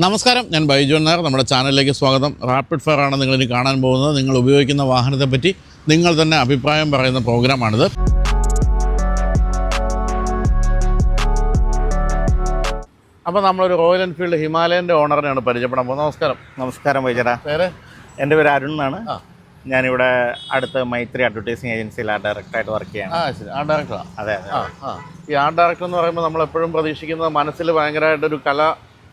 നമസ്കാരം. ഞാൻ ബൈജു നായർ. നമ്മുടെ ചാനലിലേക്ക് സ്വാഗതം. റാപ്പിഡ് ഫയർ ആണ് നിങ്ങൾ ഇനി കാണാൻ പോകുന്നത്. നിങ്ങൾ ഉപയോഗിക്കുന്ന വാഹനത്തെ പറ്റി നിങ്ങൾ തന്നെ അഭിപ്രായം പറയുന്ന പ്രോഗ്രാമാണിത് അപ്പോൾ നമ്മളൊരു റോയൽ എൻഫീൽഡ് ഹിമാലയന്റെ ഓണറിനെയാണ് പരിചയപ്പെടാൻ പോകുന്നത്. നമസ്കാരം. നമസ്കാരം വൈചര പേര്? എന്റെ പേര് അരുൺ എന്നാണ്. ഞാനിവിടെ അടുത്ത് മൈത്രി അഡ്വർടൈസിങ് ആ ഡയറക്ടറായിട്ട് വർക്ക് ചെയ്യാം ആ ശരി. ആ? ഡയറക്ടറാണ് അതെ. അതെ ഈ ആർട്ട് ഡയറക്ടർ എന്ന് പറയുമ്പോൾ നമ്മൾ എപ്പോഴും പ്രതീക്ഷിക്കുന്നത് മനസ്സിൽ ഭയങ്കരമായിട്ടൊരു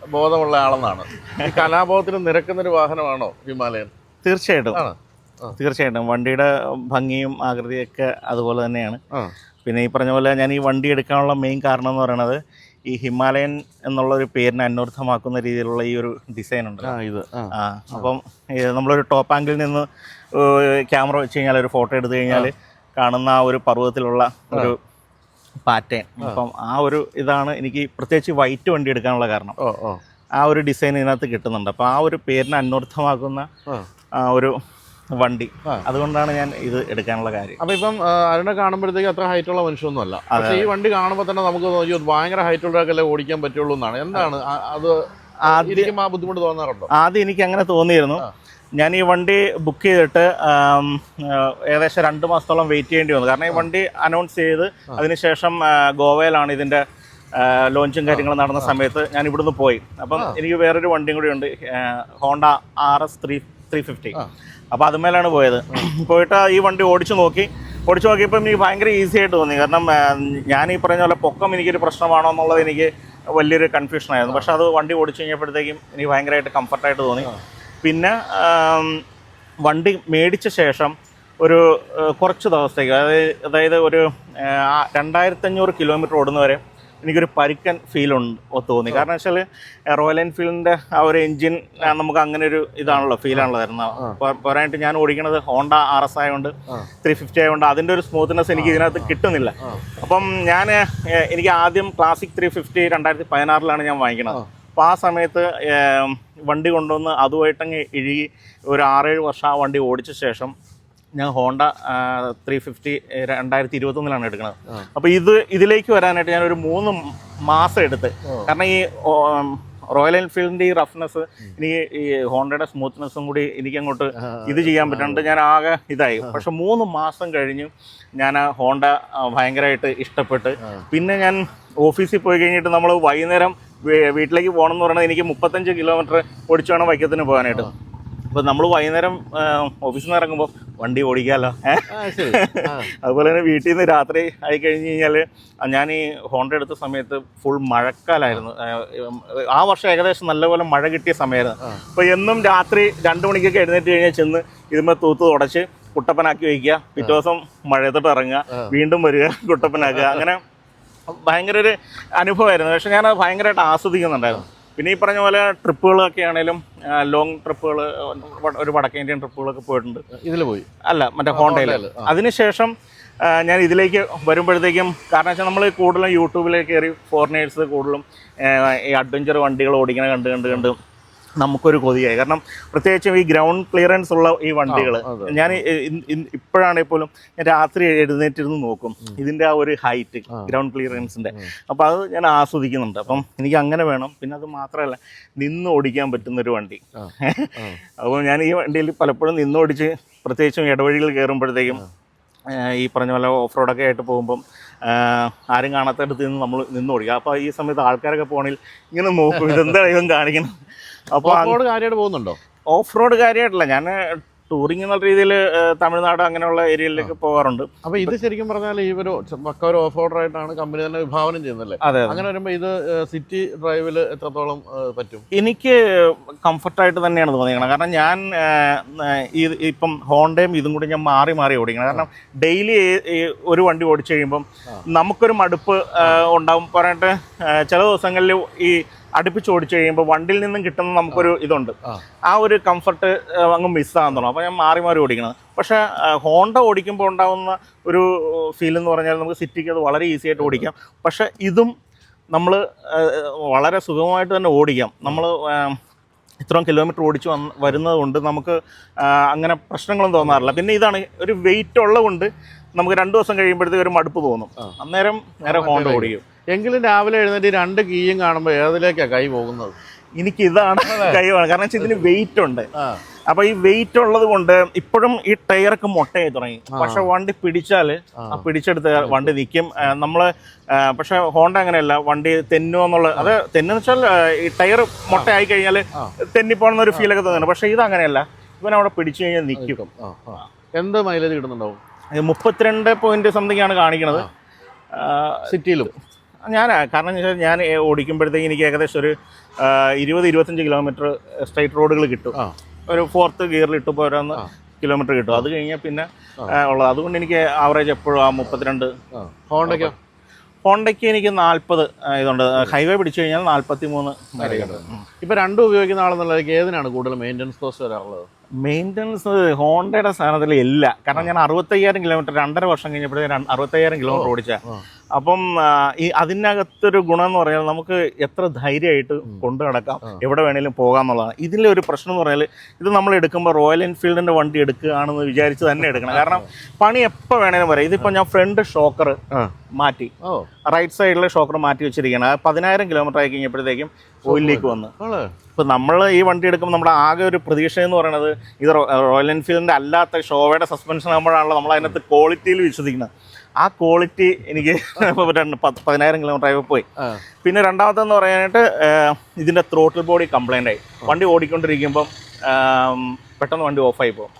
കലാബോധമുള്ള ആളെന്നാണ്. ഈ കലാബോധത്തിന് നിരക്കുന്നൊരു വാഹനമാണോ ഹിമാലയൻ? തീർച്ചയായിട്ടും. ആണ്. തീർച്ചയായിട്ടും. വണ്ടിയുടെ ഭംഗിയും ആകൃതിയൊക്കെ അതുപോലെ തന്നെയാണ്. പിന്നെ ഈ പറഞ്ഞ പോലെ ഞാൻ ഈ വണ്ടി എടുക്കാനുള്ള മെയിൻ കാരണം എന്ന് പറയുന്നത് ഈ ഹിമാലയൻ എന്നുള്ള ഒരു പേരിനെ അന്വർത്ഥമാക്കുന്ന രീതിയിലുള്ള ഈ ഒരു ഡിസൈൻ ഉണ്ട് ആ ഇത്. ആ. അപ്പം നമ്മളൊരു ടോപ്പ് ആംഗിളിൽ നിന്ന് ക്യാമറ വെച്ച് കഴിഞ്ഞാൽ ഒരു ഫോട്ടോ എടുത്തു കഴിഞ്ഞാൽ കാണുന്ന ആ ഒരു പർവതത്തിലുള്ള ഒരു പാറ്റേൺ. അപ്പം ആ ഒരു ഇതാണ് എനിക്ക് പ്രത്യേകിച്ച് വൈറ്റ് വണ്ടി എടുക്കാനുള്ള കാരണം. ആ ഒരു ഡിസൈൻ ഇതിനകത്ത് കിട്ടുന്നുണ്ട്. അപ്പോൾ ആ ഒരു പേരിനെ അന്വർത്ഥമാക്കുന്ന ഒരു വണ്ടി. അതുകൊണ്ടാണ് ഞാൻ ഇത് എടുക്കാനുള്ള കാര്യം. അപ്പൊ ഇപ്പം അരുടെ അരുണെ കാണുമ്പോഴത്തേക്ക് അത്ര ഹൈറ്റുള്ള ഉള്ള മനുഷ്യൊന്നുമല്ല. പക്ഷേ ഈ വണ്ടി കാണുമ്പോൾ തന്നെ നമുക്ക് "അയ്യോ, ഭയങ്കര ഹൈറ്റുള്ളവരൊക്കെ ഓടിക്കാൻ പറ്റുള്ളൂ എന്നാണ്. എന്താണ്? അത് ആദ്യം ആ ബുദ്ധിമുട്ട് തോന്നാറുണ്ടോ? ആദ്യം എനിക്ക് അങ്ങനെ തോന്നിയിരുന്നു ഞാൻ ഈ വണ്ടി ബുക്ക് ചെയ്തിട്ട് ഏകദേശം രണ്ട് മാസത്തോളം വെയിറ്റ് ചെയ്യേണ്ടി വന്നു. കാരണം ഈ വണ്ടി അനൗൺസ് ചെയ്ത് അതിനുശേഷം ഗോവയിലാണ് ഇതിന്റെ ലോഞ്ചും കാര്യങ്ങളും നടന്ന സമയത്ത് ഞാൻ ഇവിടുന്ന് പോയി. അപ്പം എനിക്ക് വേറൊരു വണ്ടിയും കൂടി ഉണ്ട് Honda R S three three fifty അപ്പോൾ അതുമേലാണ് പോയത്. പോയിട്ട് ഈ വണ്ടി ഓടിച്ചു നോക്കി. ഓടിച്ചു നോക്കിയപ്പോൾ എനിക്ക് ഭയങ്കര ഈസി ആയിട്ട് തോന്നി. കാരണം ഞാൻ ഈ പറഞ്ഞ പോലെ പൊക്കം എനിക്കൊരു പ്രശ്നമാണോ എന്നുള്ളത് എനിക്ക് വലിയൊരു കൺഫ്യൂഷനായിരുന്നു പക്ഷെ അത് വണ്ടി ഓടിച്ചു കഴിഞ്ഞപ്പോഴത്തേക്കും എനിക്ക് ഭയങ്കരമായിട്ട് കംഫർട്ടായിട്ട് തോന്നി. പിന്നെ വണ്ടി മേടിച്ച ശേഷം ഒരു കുറച്ച് ദിവസത്തേക്ക് അതായത് അതായത് ഒരു രണ്ടായിരത്തഞ്ഞൂറ് കിലോമീറ്റർ ഓടുന്നവരെ എനിക്കൊരു പരിക്കൻ ഫീൽ ഉണ്ട് തോന്നി. കാരണം വെച്ചാൽ റോയൽ എൻഫീൽഡിന്റെ ആ ഒരു എൻജിൻ നമുക്ക് അങ്ങനെ ഒരു ഇതാണല്ലോ ഫീലാണല്ലോ തരുന്നത്. പോരായിട്ട് ഞാൻ ഓടിക്കുന്നത് ഹോണ്ട ആർ എസ് ആയതുകൊണ്ട് ത്രീ ഫിഫ്റ്റി ആയതുകൊണ്ട് അതിന്റെ ഒരു സ്മൂത്ത്നെസ് എനിക്ക് ഇതിനകത്ത് കിട്ടുന്നില്ല. അപ്പം ഞാൻ എനിക്ക് ആദ്യം ക്ലാസിക് ത്രീ ഫിഫ്റ്റി രണ്ടായിരത്തി പതിനാറിലാണ് ഞാൻ വാങ്ങിക്കുന്നത് അപ്പോൾ ആ സമയത്ത് വണ്ടി കൊണ്ടുവന്ന് അതുമായിട്ടങ്ങ് ഇഴുകി ഒരു ആറേഴ് വർഷം ആ വണ്ടി ഓടിച്ച ശേഷം ഞാൻ ഹോണ്ട ത്രീ ഫിഫ്റ്റി രണ്ടായിരത്തി ഇരുപത്തൊന്നിലാണ് എടുക്കുന്നത്. അപ്പോൾ ഇത് ഇതിലേക്ക് വരാനായിട്ട് ഞാൻ ഒരു മൂന്ന് മാസം എടുത്ത്. കാരണം ഈ റോയൽ എൻഫീൽഡിന്റെ ഈ റഫ്നെസ് എനിക്ക് ഈ ഹോണ്ടയുടെ സ്മൂത്ത്നെസ്സും കൂടി എനിക്ക് അങ്ങോട്ട് ഇത് ചെയ്യാൻ പറ്റാണ്ട് ഞാൻ ആകെ ഇതായി. പക്ഷെ മൂന്ന് മാസം കഴിഞ്ഞു ഞാൻ ആ ഹോണ്ട ഭയങ്കരമായിട്ട് ഇഷ്ടപ്പെട്ട് പിന്നെ ഞാൻ ഓഫീസിൽ പോയി കഴിഞ്ഞിട്ട് നമ്മൾ വൈകുന്നേരം വീട്ടിലേക്ക് പോകണം എന്ന് പറയുന്നത് എനിക്ക് മുപ്പത്തഞ്ച് കിലോമീറ്റർ ഓടിച്ചു വേണം വൈക്കത്തിന് പോകാനായിട്ട്. അപ്പോൾ നമ്മൾ വൈകുന്നേരം ഓഫീസിൽ നിന്ന് ഇറങ്ങുമ്പോൾ വണ്ടി ഓടിക്കാമല്ലോ. അതുപോലെ തന്നെ വീട്ടിൽ നിന്ന് രാത്രി ആയി കഴിഞ്ഞ് കഴിഞ്ഞാൽ ഞാൻ ഈ ഹോണ്ട എടുത്ത സമയത്ത് ഫുൾ മഴക്കാലായിരുന്നു. ആ വർഷം ഏകദേശം നല്ലപോലെ മഴ കിട്ടിയ സമയമായിരുന്നു. അപ്പോൾ എന്നും രാത്രി രണ്ട് മണിക്കൊക്കെ എഴുന്നേറ്റ് കഴിഞ്ഞാൽ ചെന്ന് ഇതുമ്പോൾ തൂത്ത് തുടച്ച് കുട്ടപ്പനാക്കി വയ്ക്കുക പിറ്റേ ദിവസം മഴയത്തോട്ട് ഇറങ്ങുക വീണ്ടും വരിക കുട്ടപ്പനാക്കുക അങ്ങനെ ഭയങ്കര ഒരു അനുഭവമായിരുന്നു. പക്ഷെ ഞാൻ അത് ഭയങ്കരമായിട്ട് ആസ്വദിക്കുന്നുണ്ടായിരുന്നു. പിന്നെ ഈ പറഞ്ഞ പോലെ ട്രിപ്പുകളൊക്കെ ആണെങ്കിലും ലോങ് ട്രിപ്പുകൾ ഒരു വടക്കേ ഇന്ത്യൻ ട്രിപ്പുകളൊക്കെ പോയിട്ടുണ്ട്. ഇതിൽ പോയി? അല്ല മറ്റേ ഹോണ്ടയിൽ. അതിനുശേഷം ഞാൻ ഇതിലേക്ക് വരുമ്പോഴത്തേക്കും കാരണം വെച്ചാൽ നമ്മൾ കൂടുതലും യൂട്യൂബിലേക്ക് കയറി ഫോറിനേഴ്സ് കൂടുതലും ഈ അഡ്വഞ്ചർ വണ്ടികൾ ഓടിക്കണ കണ്ട് കണ്ട് കണ്ട് നമുക്കൊരു കൊതിയായി. കാരണം പ്രത്യേകിച്ചും ഈ ഗ്രൗണ്ട് ക്ലിയറൻസ് ഉള്ള ഈ വണ്ടികൾ ഞാൻ ഇപ്പോഴാണെങ്കിൽ പോലും ഞാൻ രാത്രി എഴുന്നേറ്റിരുന്ന് നോക്കും. ഇതിന്റെ ആ ഒരു ഹൈറ്റ് ഗ്രൗണ്ട് ക്ലിയറൻസിന്റെ അപ്പോൾ അത് ഞാൻ ആസ്വദിക്കുന്നുണ്ട്. അപ്പം എനിക്ക് അങ്ങനെ വേണം. പിന്നെ അത് മാത്രമല്ല നിന്ന് ഓടിക്കാൻ പറ്റുന്ന ഒരു വണ്ടി അപ്പോൾ ഞാൻ ഈ വണ്ടിയിൽ പലപ്പോഴും നിന്ന് ഓടിച്ച് പ്രത്യേകിച്ചും ഇടവഴികൾ കയറുമ്പോഴത്തേക്കും ഈ പറഞ്ഞ പോലെ ഓഫ് റോഡൊക്കെ ആയിട്ട് പോകുമ്പം ആരും കാണാത്തടുത്ത് നിന്ന് നമ്മൾ നിന്ന് ഓടിക്കുക അപ്പോൾ ഈ സമയത്ത് ആൾക്കാരൊക്കെ പോകണമെങ്കിൽ ഇങ്ങനെ നോക്കും. ഇതെന്താ ഇവൻ കാണിക്കണം അപ്പോൾ ഓഫ്റോഡ് കാര്യമായിട്ട് പോകുന്നുണ്ടോ? ഓഫ് റോഡ് കാര്യമായിട്ടില്ല ഞാൻ ടൂറിംഗ് എന്നുള്ള രീതിയിൽ തമിഴ്നാട് അങ്ങനെയുള്ള ഏരിയയിലേക്ക് പോകാറുണ്ട്. അപ്പൊ ഇത് ശരിക്കും പറഞ്ഞാൽ ഈ ഒരു പക്ക ഒരു ഓഫ് റോഡർ ആയിട്ടാണ് കമ്പനി തന്നെ വിഭാവനം ചെയ്യുന്നല്ലേ അതെ അങ്ങനെ വരുമ്പോൾ ഇത് സിറ്റി ഡ്രൈവിൽ എത്രത്തോളം പറ്റും? എനിക്ക് കംഫർട്ടായിട്ട് തന്നെയാണ് തോന്നിയത് കാരണം ഞാൻ ഈ ഇപ്പം ഹോണ്ടയും ഇതും കൂടി ഞാൻ മാറി മാറി ഓടിക്കണം. കാരണം ഡെയിലി ഒരു വണ്ടി ഓടിച്ചു കഴിയുമ്പം നമുക്കൊരു മടുപ്പ് ഉണ്ടാവും. പറഞ്ഞിട്ട് ചില ദിവസങ്ങളിൽ ഈ അടുപ്പിച്ച് ഓടിച്ചു കഴിയുമ്പോൾ വണ്ടിയിൽ നിന്നും കിട്ടുന്ന നമുക്കൊരു ഇതുണ്ട്. ആ. ഒരു കംഫർട്ട് അങ്ങ് മിസ്സാകാൻ തുടങ്ങും അപ്പോൾ ഞാൻ മാറി മാറി ഓടിക്കണം പക്ഷേ ഹോണ്ട ഓടിക്കുമ്പോൾ ഉണ്ടാകുന്ന ഒരു ഫീൽ എന്ന് പറഞ്ഞാൽ നമുക്ക് സിറ്റിക്ക് അത് വളരെ ഈസി ആയിട്ട് ഓടിക്കാം. പക്ഷേ ഇതും നമ്മൾ വളരെ സുഖമായിട്ട് തന്നെ ഓടിക്കാം. നമ്മൾ ഇത്രയും കിലോമീറ്റർ ഓടിച്ച് വന്ന് വരുന്നത് കൊണ്ട് നമുക്ക് അങ്ങനെ പ്രശ്നങ്ങളും തോന്നാറില്ല. പിന്നെ ഇതാണ് ഒരു വെയിറ്റ് ഉള്ളതുകൊണ്ട് നമുക്ക് രണ്ടു ദിവസം കഴിയുമ്പോഴത്തേക്ക് ഒരു മടുപ്പ് തോന്നും. അന്നേരം നേരെ ഹോണ്ട ഓടിക്കും. എങ്കിലും രാവിലെ എഴുന്നേറ്റ് രണ്ട് കീയും കാണുമ്പോൾ ഏതിലേക്കാ കൈ പോകുന്നത്? എനിക്ക് ഇതാണ് കൈ കഴിവാണ് കാരണം വെച്ചാൽ ഇതിന് വെയിറ്റ് ഉണ്ട്. അപ്പൊ ഈ വെയിറ്റ് ഉള്ളത് കൊണ്ട് ഇപ്പോഴും ഈ ടയറൊക്കെ മുട്ടയായി തുടങ്ങി. പക്ഷെ വണ്ടി പിടിച്ചാൽ ആ. പിടിച്ചെടുത്ത് വണ്ടി നിൽക്കും നമ്മൾ പക്ഷെ ഹോണ്ട അങ്ങനെയല്ല. വണ്ടി തെന്നുമോ എന്നുള്ള അത് തെന്നു വെച്ചാൽ ഈ ടയർ മുട്ടയായി കഴിഞ്ഞാൽ തെന്നിപ്പോണെന്നൊരു ഫീലൊക്കെ തോന്നുന്നു. പക്ഷെ ഇത് അങ്ങനെയല്ല. ഇവൻ അവിടെ പിടിച്ചു കഴിഞ്ഞാൽ നിൽക്കും എന്ത് മൈലേജ് കിട്ടുന്നുണ്ടാവും? മുപ്പത്തിരണ്ട് പോയിന്റ് സംതിങ് ആണ് കാണിക്കുന്നത് സിറ്റിയിലും. ഞാൻ കാരണം വെച്ചാൽ ഞാൻ ഓടിക്കുമ്പോഴത്തേക്ക് എനിക്ക് ഏകദേശം ഒരു ഇരുപത് ഇരുപത്തഞ്ച് കിലോമീറ്റർ സ്ട്രൈറ്റ് റോഡുകൾ കിട്ടും. ഒരു ഫോർത്ത് ഗിയറിൽ ഇട്ട് പോരാന്ന് കിലോമീറ്റർ കിട്ടും. അത് കഴിഞ്ഞാൽ പിന്നെ ഉള്ളത്. അതുകൊണ്ട് എനിക്ക് ആവറേജ് എപ്പോഴും ആ മുപ്പത്തിരണ്ട് ഹോണ്ടയ്ക്കോ ഹോണ്ടയ്ക്ക് എനിക്ക് നാൽപ്പത് ഇതുണ്ട്. ഹൈവേ പിടിച്ചു കഴിഞ്ഞാൽ നാൽപ്പത്തി മൂന്ന് വരെ കിട്ടും ഇപ്പൊ രണ്ടും ഉപയോഗിക്കുന്ന ആളെന്നുള്ളത് ഏതിനാണ് കൂടുതൽ മെയിന്റനൻസ് കോസ്റ്റ് വരാറുള്ളത്? മെയിന്റനൻസ് ഹോണ്ടയുടെ സ്ഥാനത്തിൽ ഇല്ല. കാരണം ഞാൻ അറുപത്തയ്യായിരം കിലോമീറ്റർ രണ്ടര വർഷം കഴിഞ്ഞപ്പോഴേ അറുപത്തയ്യായിരം കിലോമീറ്റർ ഓടിച്ച. ആ. അപ്പം ഈ അതിനകത്തൊരു ഗുണം എന്ന് പറഞ്ഞാൽ നമുക്ക് എത്ര ധൈര്യമായിട്ട് കൊണ്ടു നടക്കാം എവിടെ വേണേലും പോകാം എന്നുള്ളതാണ്. ഇതിലെ ഒരു പ്രശ്നം എന്ന് പറഞ്ഞാൽ ഇത് നമ്മൾ എടുക്കുമ്പോൾ റോയൽ എൻഫീൽഡിന്റെ വണ്ടി എടുക്കുകയാണെന്ന് വിചാരിച്ച് തന്നെ എടുക്കണം. കാരണം പണി എപ്പോൾ വേണേലും വരാം. ഇതിപ്പോൾ ഞാൻ ഫ്രണ്ട് ഷോക്കർ മാറ്റി റൈറ്റ് സൈഡിലെ ഷോക്കർ മാറ്റി വെച്ചിരിക്കുകയാണ്. പതിനായിരം കിലോമീറ്റർ ആയി കഴിഞ്ഞപ്പോഴത്തേക്കും ഓയിലേക്ക് വന്ന്. ഇപ്പം നമ്മൾ ഈ വണ്ടി എടുക്കുമ്പോൾ നമ്മുടെ ആകെ ഒരു പ്രതീക്ഷ എന്ന് പറയുന്നത് ഇത് റോയൽ എൻഫീൽഡിന്റെ അല്ലാത്ത ഷോവയുടെ സസ്പെൻഷൻ ആകുമ്പോഴാണല്ലോ നമ്മൾ അതിനകത്ത് ക്വാളിറ്റിയിൽ വിശ്വസിക്കുന്നത്. ആ ക്വാളിറ്റി എനിക്ക് പതിനായിരം കിലോമീറ്റർ ആയി പോയി. പിന്നെ രണ്ടാമത്തെന്ന് പറയാനായിട്ട് ഇതിന്റെ ഇതിന്റെ ത്രോട്ടിൽ ബോഡി കംപ്ലൈന്റ് ആയി വണ്ടി ഓടിക്കൊണ്ടിരിക്കുമ്പം പെട്ടെന്ന് വണ്ടി ഓഫായി പോകും.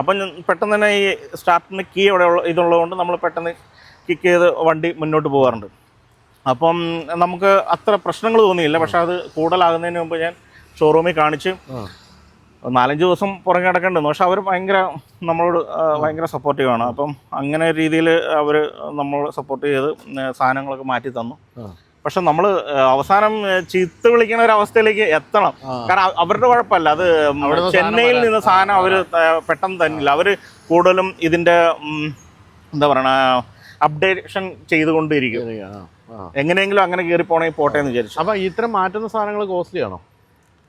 അപ്പം പെട്ടെന്ന് തന്നെ ഈ സ്റ്റാർട്ടിന് കീ അവിടെ ഇതുള്ളതുകൊണ്ട് നമ്മൾ പെട്ടെന്ന് കിക്ക് ചെയ്ത് വണ്ടി മുന്നോട്ട് പോകാറുണ്ട്. അപ്പം നമുക്ക് അത്ര പ്രശ്നങ്ങൾ തോന്നിയില്ല. പക്ഷെ അത് കൂടുതലാകുന്നതിന് മുമ്പ് ഞാൻ ഷോറൂമിൽ കാണിച്ച് നാലഞ്ച് ദിവസം പുറകെ കിടക്കേണ്ടത് പക്ഷെ അവർ ഭയങ്കര നമ്മളോട് ഭയങ്കര സപ്പോർട്ടീവാണ് അപ്പം അങ്ങനെ രീതിയിൽ അവർ നമ്മൾ സപ്പോർട്ട് ചെയ്ത് സാധനങ്ങളൊക്കെ മാറ്റി തന്നു. പക്ഷെ നമ്മൾ അവസാനം ചീത്ത വിളിക്കുന്ന ഒരു അവസ്ഥയിലേക്ക് എത്തണം. കാരണം അവരുടെ കുഴപ്പമല്ല. അത് ചെന്നൈയിൽ നിന്ന് സാധനം അവർ പെട്ടെന്ന് തന്നില്ല. അവർ കൂടുതലും ഇതിന്റെ എന്താ പറയണ അപ്ഡേഷൻ ചെയ്തുകൊണ്ടിരിക്കും. എങ്ങനെയെങ്കിലും അങ്ങനെ കയറി പോണേ പോട്ടെ എന്ന് വിചാരിച്ചു. അപ്പൊ ഇത്തരം മാറ്റുന്ന സാധനങ്ങൾ കോസ്റ്റ്ലി ആണോ?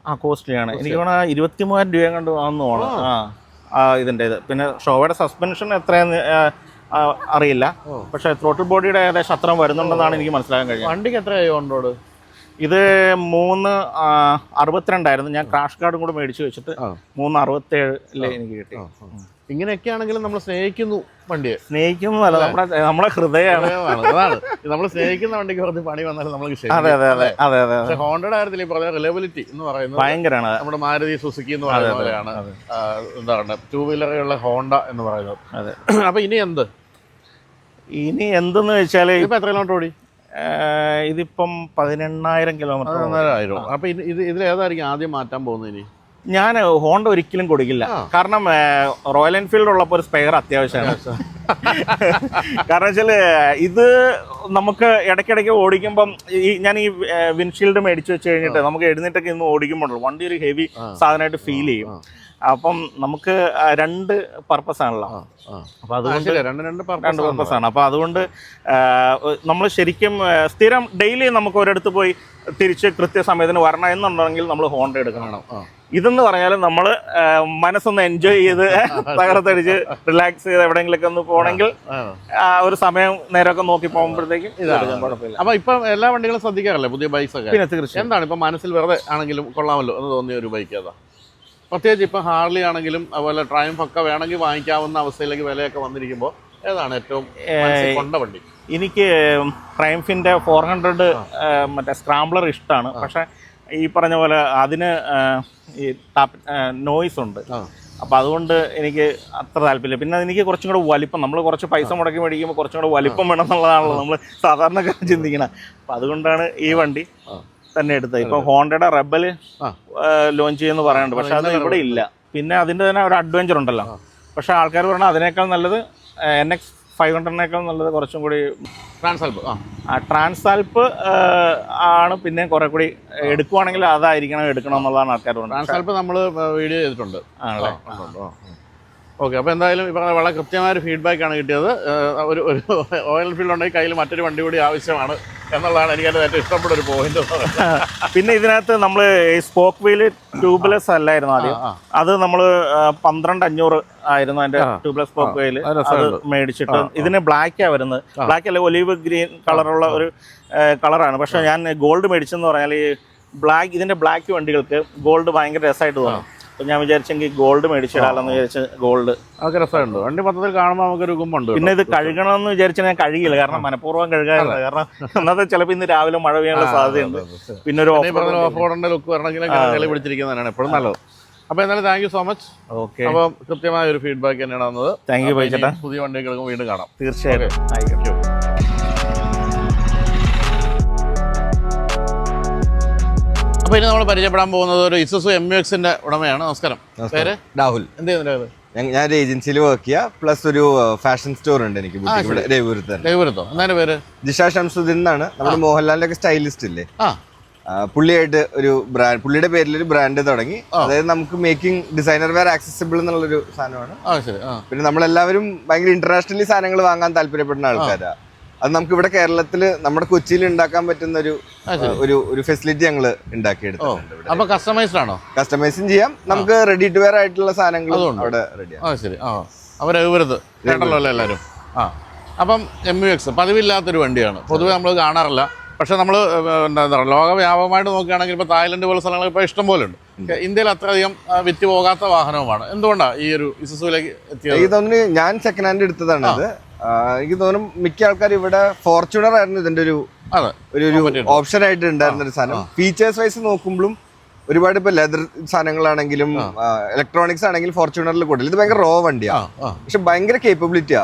ആ കോസ്റ്റ്ലിയാണ്. എനിക്ക് തോന്നുന്നത് ഇരുപത്തി മൂവായിരം രൂപ കണ്ട് ആണെന്ന് തോന്നുന്നു ആ. ഇതിന്റെ ഇത് പിന്നെ ഷോവയുടെ സസ്പെൻഷൻ എത്രയെന്ന് അറിയില്ല. പക്ഷേ ത്രോട്ടിൽ ബോഡിയുടെ ഏകദേശം അത്രയും വരുന്നുണ്ടെന്നാണ് എനിക്ക് മനസ്സിലാക്കാൻ കഴിയുന്നത് വണ്ടിക്ക് എത്രയായി ഓൺറോഡ് ഇത് മൂന്ന് അറുപത്തിരണ്ടായിരുന്നു. ഞാൻ ക്രാഷ് കാർഡും കൂടെ മേടിച്ച് വെച്ചിട്ട് മൂന്ന് മൂന്ന് അറുപത്തേഴിൽ എനിക്ക് കിട്ടി. ഇങ്ങനെയൊക്കെ ആണെങ്കിലും നമ്മൾ സ്നേഹിക്കുന്നു വണ്ടിയെ സ്നേഹിക്കുന്നതല്ല നമ്മുടെ നമ്മുടെ ഹൃദയമാണ്. അതാണ്. നമ്മൾ സ്നേഹിക്കുന്ന വണ്ടിക്ക് കുറച്ച് പണി വന്നാലും നമ്മൾ. അതെ അതെ അതെ അതെ അതെ പക്ഷെ ഹോണ്ടയുടെ കാര്യത്തിൽ ഈ പറഞ്ഞ റിലയബിലിറ്റി എന്ന് പറയുന്നത് ഭയങ്കരമാണ് നമ്മുടെ മാരുതി സുസുക്കി എന്ന് പറയുന്ന പോലെയാണ്. എന്താണ് എന്താ പറയുക ടൂ വീലറുള്ള ഹോണ്ട എന്ന് പറയുന്നത്. അതെ. അപ്പൊ ഇനി എന്ത്? ഇനി എന്തെന്ന് വെച്ചാൽ ഇപ്പൊ എത്ര കിലോമീറ്റർ ഓടി? ഇതിപ്പം പതിനെണ്ണായിരം കിലോമീറ്റർ പതിനൊന്നായിരം അപ്പൊ ഇത് ഇത് ഇതിൽ ഏതായിരിക്കും ആദ്യം മാറ്റാൻ പോകുന്നത് ഇനി? ഞാൻ ഹോണ്ട ഒരിക്കലും കൊടുക്കില്ല. കാരണം റോയൽ എൻഫീൽഡ് ഉള്ളപ്പോൾ ഒരു സ്പെയർ അത്യാവശ്യമാണ്. കാരണം വെച്ചാൽ ഇത് നമുക്ക് ഇടയ്ക്കിടയ്ക്ക് ഓടിക്കുമ്പം ഈ ഞാൻ ഈ വിൻഷീൽഡ് മേടിച്ചു വെച്ച് കഴിഞ്ഞിട്ട് നമുക്ക് എഴുന്നേറ്റൊക്കെ ഇന്ന് ഓടിക്കുമ്പോൾ വണ്ടി ഒരു ഹെവി സാധനമായിട്ട് ഫീൽ ചെയ്യും. അപ്പം നമുക്ക് രണ്ട് പർപ്പസ് ആണല്ലോ. അപ്പൊ അതുകൊണ്ട് രണ്ട് രണ്ട് രണ്ട് പർപ്പസ് ആണ്. അപ്പൊ അതുകൊണ്ട് നമ്മൾ ശരിക്കും സ്ഥിരം ഡെയിലി നമുക്ക് ഒരിടത്ത് പോയി തിരിച്ച് കൃത്യസമയത്തിന് വരണം എന്നുണ്ടെങ്കിൽ നമ്മൾ ഹോണ്ട എടുക്കണം. ഇതെന്ന് പറഞ്ഞാൽ നമ്മൾ മനസ്സൊന്ന് എൻജോയ് ചെയ്ത് തകർത്തടിച്ച് റിലാക്സ് ചെയ്ത് എവിടെയെങ്കിലൊക്കെ ഒന്ന് പോകണമെങ്കിൽ ഒരു സമയം നേരമൊക്കെ നോക്കി പോകുമ്പോഴത്തേക്കും അപ്പൊ ഇപ്പൊ എല്ലാ വണ്ടികളും ശ്രദ്ധിക്കാറില്ലേ പുതിയ ബൈക്സ് ഒക്കെ? പിന്നെ തീർച്ചയായും. എന്താണ് ഇപ്പൊ മനസ്സിൽ വെറുതെ ആണെങ്കിലും കൊള്ളാമല്ലോ എന്ന് തോന്നിയ ഒരു ബൈക്ക് ഏതാ? പ്രത്യേകിച്ച് ഇപ്പൊ ഹാർലി ആണെങ്കിലും അതുപോലെ ട്രയംഫ് ഒക്കെ വേണമെങ്കിൽ വാങ്ങിക്കാവുന്ന അവസ്ഥയിലേക്ക് വിലയൊക്കെ വന്നിരിക്കുമ്പോൾ ഏതാണ് ഏറ്റവും കൊണ്ട വണ്ടി? എനിക്ക് ട്രയംഫിന്റെ ഫോർ ഹൺഡ്രഡ് മറ്റേ സ്ക്രാംബ്ലർ ഇഷ്ടമാണ്. പക്ഷെ ഈ പറഞ്ഞ പോലെ അതിന് ഈ നോയ്സ് ഉണ്ട്. അപ്പോൾ അപ്പം അതുകൊണ്ട് എനിക്ക് അത്ര താല്പര്യമില്ല. പിന്നെ എനിക്ക് കുറച്ചും കൂടെ വലിപ്പം നമ്മൾ കുറച്ച് പൈസ മുടക്കി മേടിക്കുമ്പോൾ കുറച്ചും കൂടെ വലിപ്പം വേണം എന്നുള്ളതാണല്ലോ നമ്മൾ സാധാരണക്കാരൻ ചിന്തിക്കണം. അപ്പം അതുകൊണ്ടാണ് ഈ വണ്ടി തന്നെ എടുത്തത്. ഇപ്പം ഹോണ്ടയുടെ റെബൽ ലോഞ്ച് ചെയ്യുമെന്ന് പറയുന്നുണ്ട് പക്ഷെ അത് ഇവിടെ ഇല്ല. പിന്നെ അതിന്റെ തന്നെ ഒരു അഡ്വഞ്ചർ ഉണ്ടല്ലോ. പക്ഷെ ആൾക്കാർ പറഞ്ഞാൽ അതിനേക്കാൾ നല്ലത് എൻ എക്സ് ഫൈവ് ഹൺഡ്രഡിനേക്കാൾ നല്ലത് കുറച്ചും കൂടി ട്രാൻസാൽപ്പ് ആ. ട്രാൻസാൽപ്പ് ആണ് പിന്നെ കുറെ കൂടി എടുക്കുവാണെങ്കിൽ അതായിരിക്കണം എടുക്കണം എന്നുള്ളതാണ് ആൾക്കാർ ട്രാൻസാൽപ്പ് നമ്മൾ വീഡിയോ ചെയ്തിട്ടുണ്ട്. ആണല്ലേ? ഓക്കെ അപ്പോൾ എന്തായാലും പറഞ്ഞ വളരെ കൃത്യമായ ഒരു ഫീഡ്ബാക്ക് ആണ് കിട്ടിയത്. ഒരു ഒരു ഓയിൽ ഫീൽഡ് ഉണ്ടെങ്കിൽ കയ്യിൽ മറ്റൊരു വണ്ടി കൂടി ആവശ്യമാണ് എന്നുള്ളതാണ് എനിക്ക് ഏറ്റവും ഇഷ്ടപ്പെട്ട ഒരു പോയിന്റ് പിന്നെ ഇതിനകത്ത് നമ്മൾ ഈ സ്പോക്ക് വീൽ ട്യൂബ്ലെസ് അല്ലായിരുന്നു ആദ്യം. അത് നമ്മൾ പന്ത്രണ്ട് അഞ്ഞൂറ് ആയിരുന്നു അതിന്റെ. ട്യൂബ്ലെസ് സ്പോക്ക് വീൽ അത് അത് മേടിച്ചിട്ട് ഇതിന് ബ്ലാക്കാ വരുന്നത്. ബ്ലാക്ക് അല്ലെ ഒലീവ് ഗ്രീൻ കളറുള്ള ഒരു കളറാണ് പക്ഷേ ഞാൻ ഗോൾഡ് മേടിച്ചെന്ന് പറഞ്ഞാൽ ഈ ബ്ലാക്ക് ഇതിന്റെ ബ്ലാക്ക് വണ്ടികൾക്ക് ഗോൾഡ് ഭയങ്കര രസമായിട്ട് തോന്നും. അപ്പൊ ഞാൻ വിചാരിച്ചെങ്കിൽ ഗോൾഡ് മേടിച്ചിടാലെന്ന് വിചാരിച്ച് ഗോൾഡ് അതൊക്കെ രസമുണ്ട്. വണ്ടി മൊത്തത്തിൽ കാണുമ്പോൾ നമുക്കൊരു ഗുമ്പുണ്ട് പിന്നെ ഇത് കഴുകണമെന്ന് വിചാരിച്ചാൽ ഞാൻ കഴുകില്ല കാരണം മനഃപൂർവം കഴുകാറില്ല. കാരണം ഒന്നാമത്തെ ചിലപ്പോൾ ഇന്ന് രാവിലെ മഴ പെയ്യാനുള്ള സാധ്യതയുണ്ട്. പിന്നെ ഒരു ഓഫ് റോഡിന്റെ ലുക്ക് വരണമെങ്കിൽ പിടിച്ചിരിക്കുന്നതാണ് എപ്പോഴും നല്ലത്. അപ്പോൾ എന്തായാലും thank you so much okay അപ്പോൾ കൃത്യമായ ഒരു ഫീഡ്ബാക്ക് തന്നെയാണ് വന്നത് താങ്ക് യു അപ്പോൾ ബൈച്ചേട്ടാ പുതിയ വണ്ടികൾക്ക് വീണ്ടും കാണാം. തീർച്ചയായിട്ടും. അപ്പോൾ ഇനി നമ്മൾ പരിചയപ്പെടാൻ പോകുന്നത് ഒരു ഇസുസു എം യു എക്സിന്റെ ഉടമയാണ്. നമസ്കാരം. പേര്? രാഹുൽ. എന്ത് ചെയ്യുന്നുണ്ട് ഞാൻ- ഒരു ഏജൻസിയിൽ വർക്ക് ചെയ്യാ. പ്ലസ് ഒരു ഫാഷൻ സ്റ്റോർ ഉണ്ട് എനിക്ക് ഇവിടെ രവിപുരത്ത് രവിപുരത്തോ? ദൈവപുരത്തോ പേര്? ജിഷ ഷംസുദ്ദീൻ എന്നാണ്. നമ്മുടെ മോഹൻലാലിന്റെ ഒക്കെ സ്റ്റൈലിസ്റ്റ് ഇല്ലേ? പുള്ളിയായിട്ട് ഒരു ബ്രാൻഡ് പുള്ളിയുടെ പേരിൽ ഒരു ബ്രാൻഡ് തുടങ്ങി അതായത് നമുക്ക് മേക്കിംഗ് ഡിസൈനർ വെയർ ആക്സസിബിൾ എന്നുള്ളൊരു സാധനമാണ്. പിന്നെ നമ്മളെല്ലാവരും ഭയങ്കര ഇന്റർനാഷണലി സാധനങ്ങൾ വാങ്ങാൻ താല്പര്യപ്പെടുന്ന ആൾക്കാരാ. അത് നമുക്ക് ഇവിടെ കേരളത്തിൽ നമ്മുടെ കൊച്ചിയിൽ ഉണ്ടാക്കാൻ പറ്റുന്ന ഒരു ഒരു ഒരു ഫെസിലിറ്റി ഞങ്ങൾ ഉണ്ടാക്കിയെടുത്തിട്ടുണ്ട് അപ്പോൾ കസ്റ്റമൈസ്ഡ് ആണോ? കസ്റ്റമൈസും ചെയ്യാം. നമുക്ക് റെഡി ടു വെയർ ആയിട്ടുള്ള സാധനങ്ങളും അവിടെ റെഡിയാണ് ശരി. ആ. കേട്ടല്ലോ അല്ലേ എല്ലാവരും ആ. അപ്പം എം യു എക്സ് പതിവില്ലാത്തൊരു വണ്ടിയാണ്. പൊതുവെ നമ്മൾ കാണാറില്ല. പക്ഷെ നമ്മൾ എന്താ പറയുക ലോകവ്യാപകമായിട്ട് നോക്കുകയാണെങ്കിൽ ഇപ്പോൾ തായ്ലൻഡ് പോലെ സ്ഥലങ്ങൾ ഇപ്പോൾ ഇഷ്ടം പോലെ ഉണ്ട്. ഇന്ത്യയിൽ അത്രയധികം വിറ്റ് പോകാത്ത വാഹനവുമാണ്. എന്തുകൊണ്ടാണ് ഈ ഒരു ഇസുസുവിലേക്ക് എത്തിയത്? തോന്നുന്നു ഞാൻ സെക്കൻഡ് ഹാൻഡ് എടുത്തതാണ് എനിക്ക് തോന്നും മിക്ക ആൾക്കാർ ഇവിടെ ഫോർച്യൂണർ ആയിരുന്നു ഇതിന്റെ ഒരു ഒരു ഒരു ഓപ്ഷൻ ആയിട്ട് ഉണ്ടായിരുന്ന ഒരു സാധനം. ഫീച്ചേഴ്സ് വൈസ് നോക്കുമ്പോഴും ഒരുപാട് ഇപ്പൊ ലെതർ സാധനങ്ങളാണെങ്കിലും ഇലക്ട്രോണിക്സ് ആണെങ്കിലും ഫോർച്യൂണറിൽ കൂടുതൽ. ഇത് ഭയങ്കര റോ വണ്ടിയാ. പക്ഷെ ഭയങ്കര കേപ്പബിലിറ്റിയാ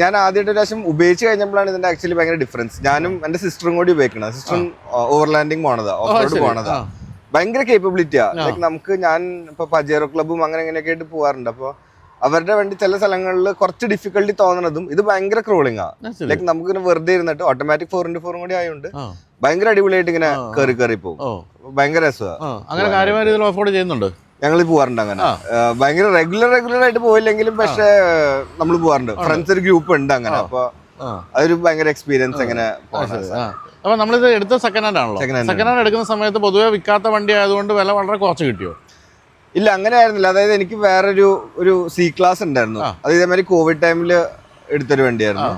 ഞാൻ ആദ്യമായിട്ട് പ്രാവശ്യം ഉപയോഗിച്ച് കഴിഞ്ഞപ്പോഴാണ് ഇതിന്റെ ആക്ച്വലി ഭയങ്കര ഡിഫറൻസ് ഞാനും എന്റെ സിസ്റ്ററും കൂടി ഉപയോഗിക്കണം സിസ്റ്ററും ഓവർലാൻഡിങ് പോണതാ. ഓഫ് റോഡ് പോണതാ. ഭയങ്കര കേപ്പബിലിറ്റിയാ ലൈക്ക് നമുക്ക് ഞാൻ ഇപ്പൊ പജേറോ ക്ലബും അങ്ങനെ ഇങ്ങനെയൊക്കെ ആയിട്ട് പോവാറുണ്ട്. അപ്പൊ അവരുടെ വേണ്ടി ചില സ്ഥലങ്ങളിൽ കുറച്ച് ഡിഫിക്കൽട്ടി തോന്നണതും ഇത് ഭയങ്കര ക്രോളിംഗ് ആ. ലൈക്ക് നമുക്ക് ഇങ്ങനെ വെറുതെ ഇരുന്നിട്ട് ഓട്ടോമാറ്റിക് ഫോർ ഇന്റു ഫോറും കൂടി ആയതുകൊണ്ട് ഭയങ്കര അടിപൊളിയായിട്ട് ഇങ്ങനെ കയറി കയറി പോകും ഭയങ്കര രസമാണ് ചെയ്യുന്നുണ്ട്? ഞങ്ങൾ പോവാറുണ്ട് അങ്ങനെ. ഭയങ്കര റെഗുലർ റെഗുലർ ആയിട്ട് പോയില്ലെങ്കിലും പക്ഷേ നമ്മൾ പോവാറുണ്ട്. ഫ്രണ്ട്സ് ഒരു ഗ്രൂപ്പ് ഉണ്ട് അങ്ങനെ. അപ്പൊ അതൊരു ഭയങ്കര എക്സ്പീരിയൻസ് അങ്ങനെ അപ്പൊ നമ്മളിത് എടുത്ത സെക്കൻഡ് ഹാൻഡ് ആണല്ലോ. സെക്കൻഡ് ഹാൻഡ് എടുക്കുന്ന സമയത്ത് പൊതുവെ വിൽക്കാത്ത വണ്ടി ആയതുകൊണ്ട് വില വളരെ കുറച്ച് കിട്ടിയോ? ഇല്ല അങ്ങനെ ആയിരുന്നില്ല അതായത് എനിക്ക് വേറൊരു ഒരു സി ക്ലാസ് ഉണ്ടായിരുന്നു. അത് ഇതേമാതിരി കോവിഡ് ടൈമിൽ എടുത്തൊരു വണ്ടിയായിരുന്നു.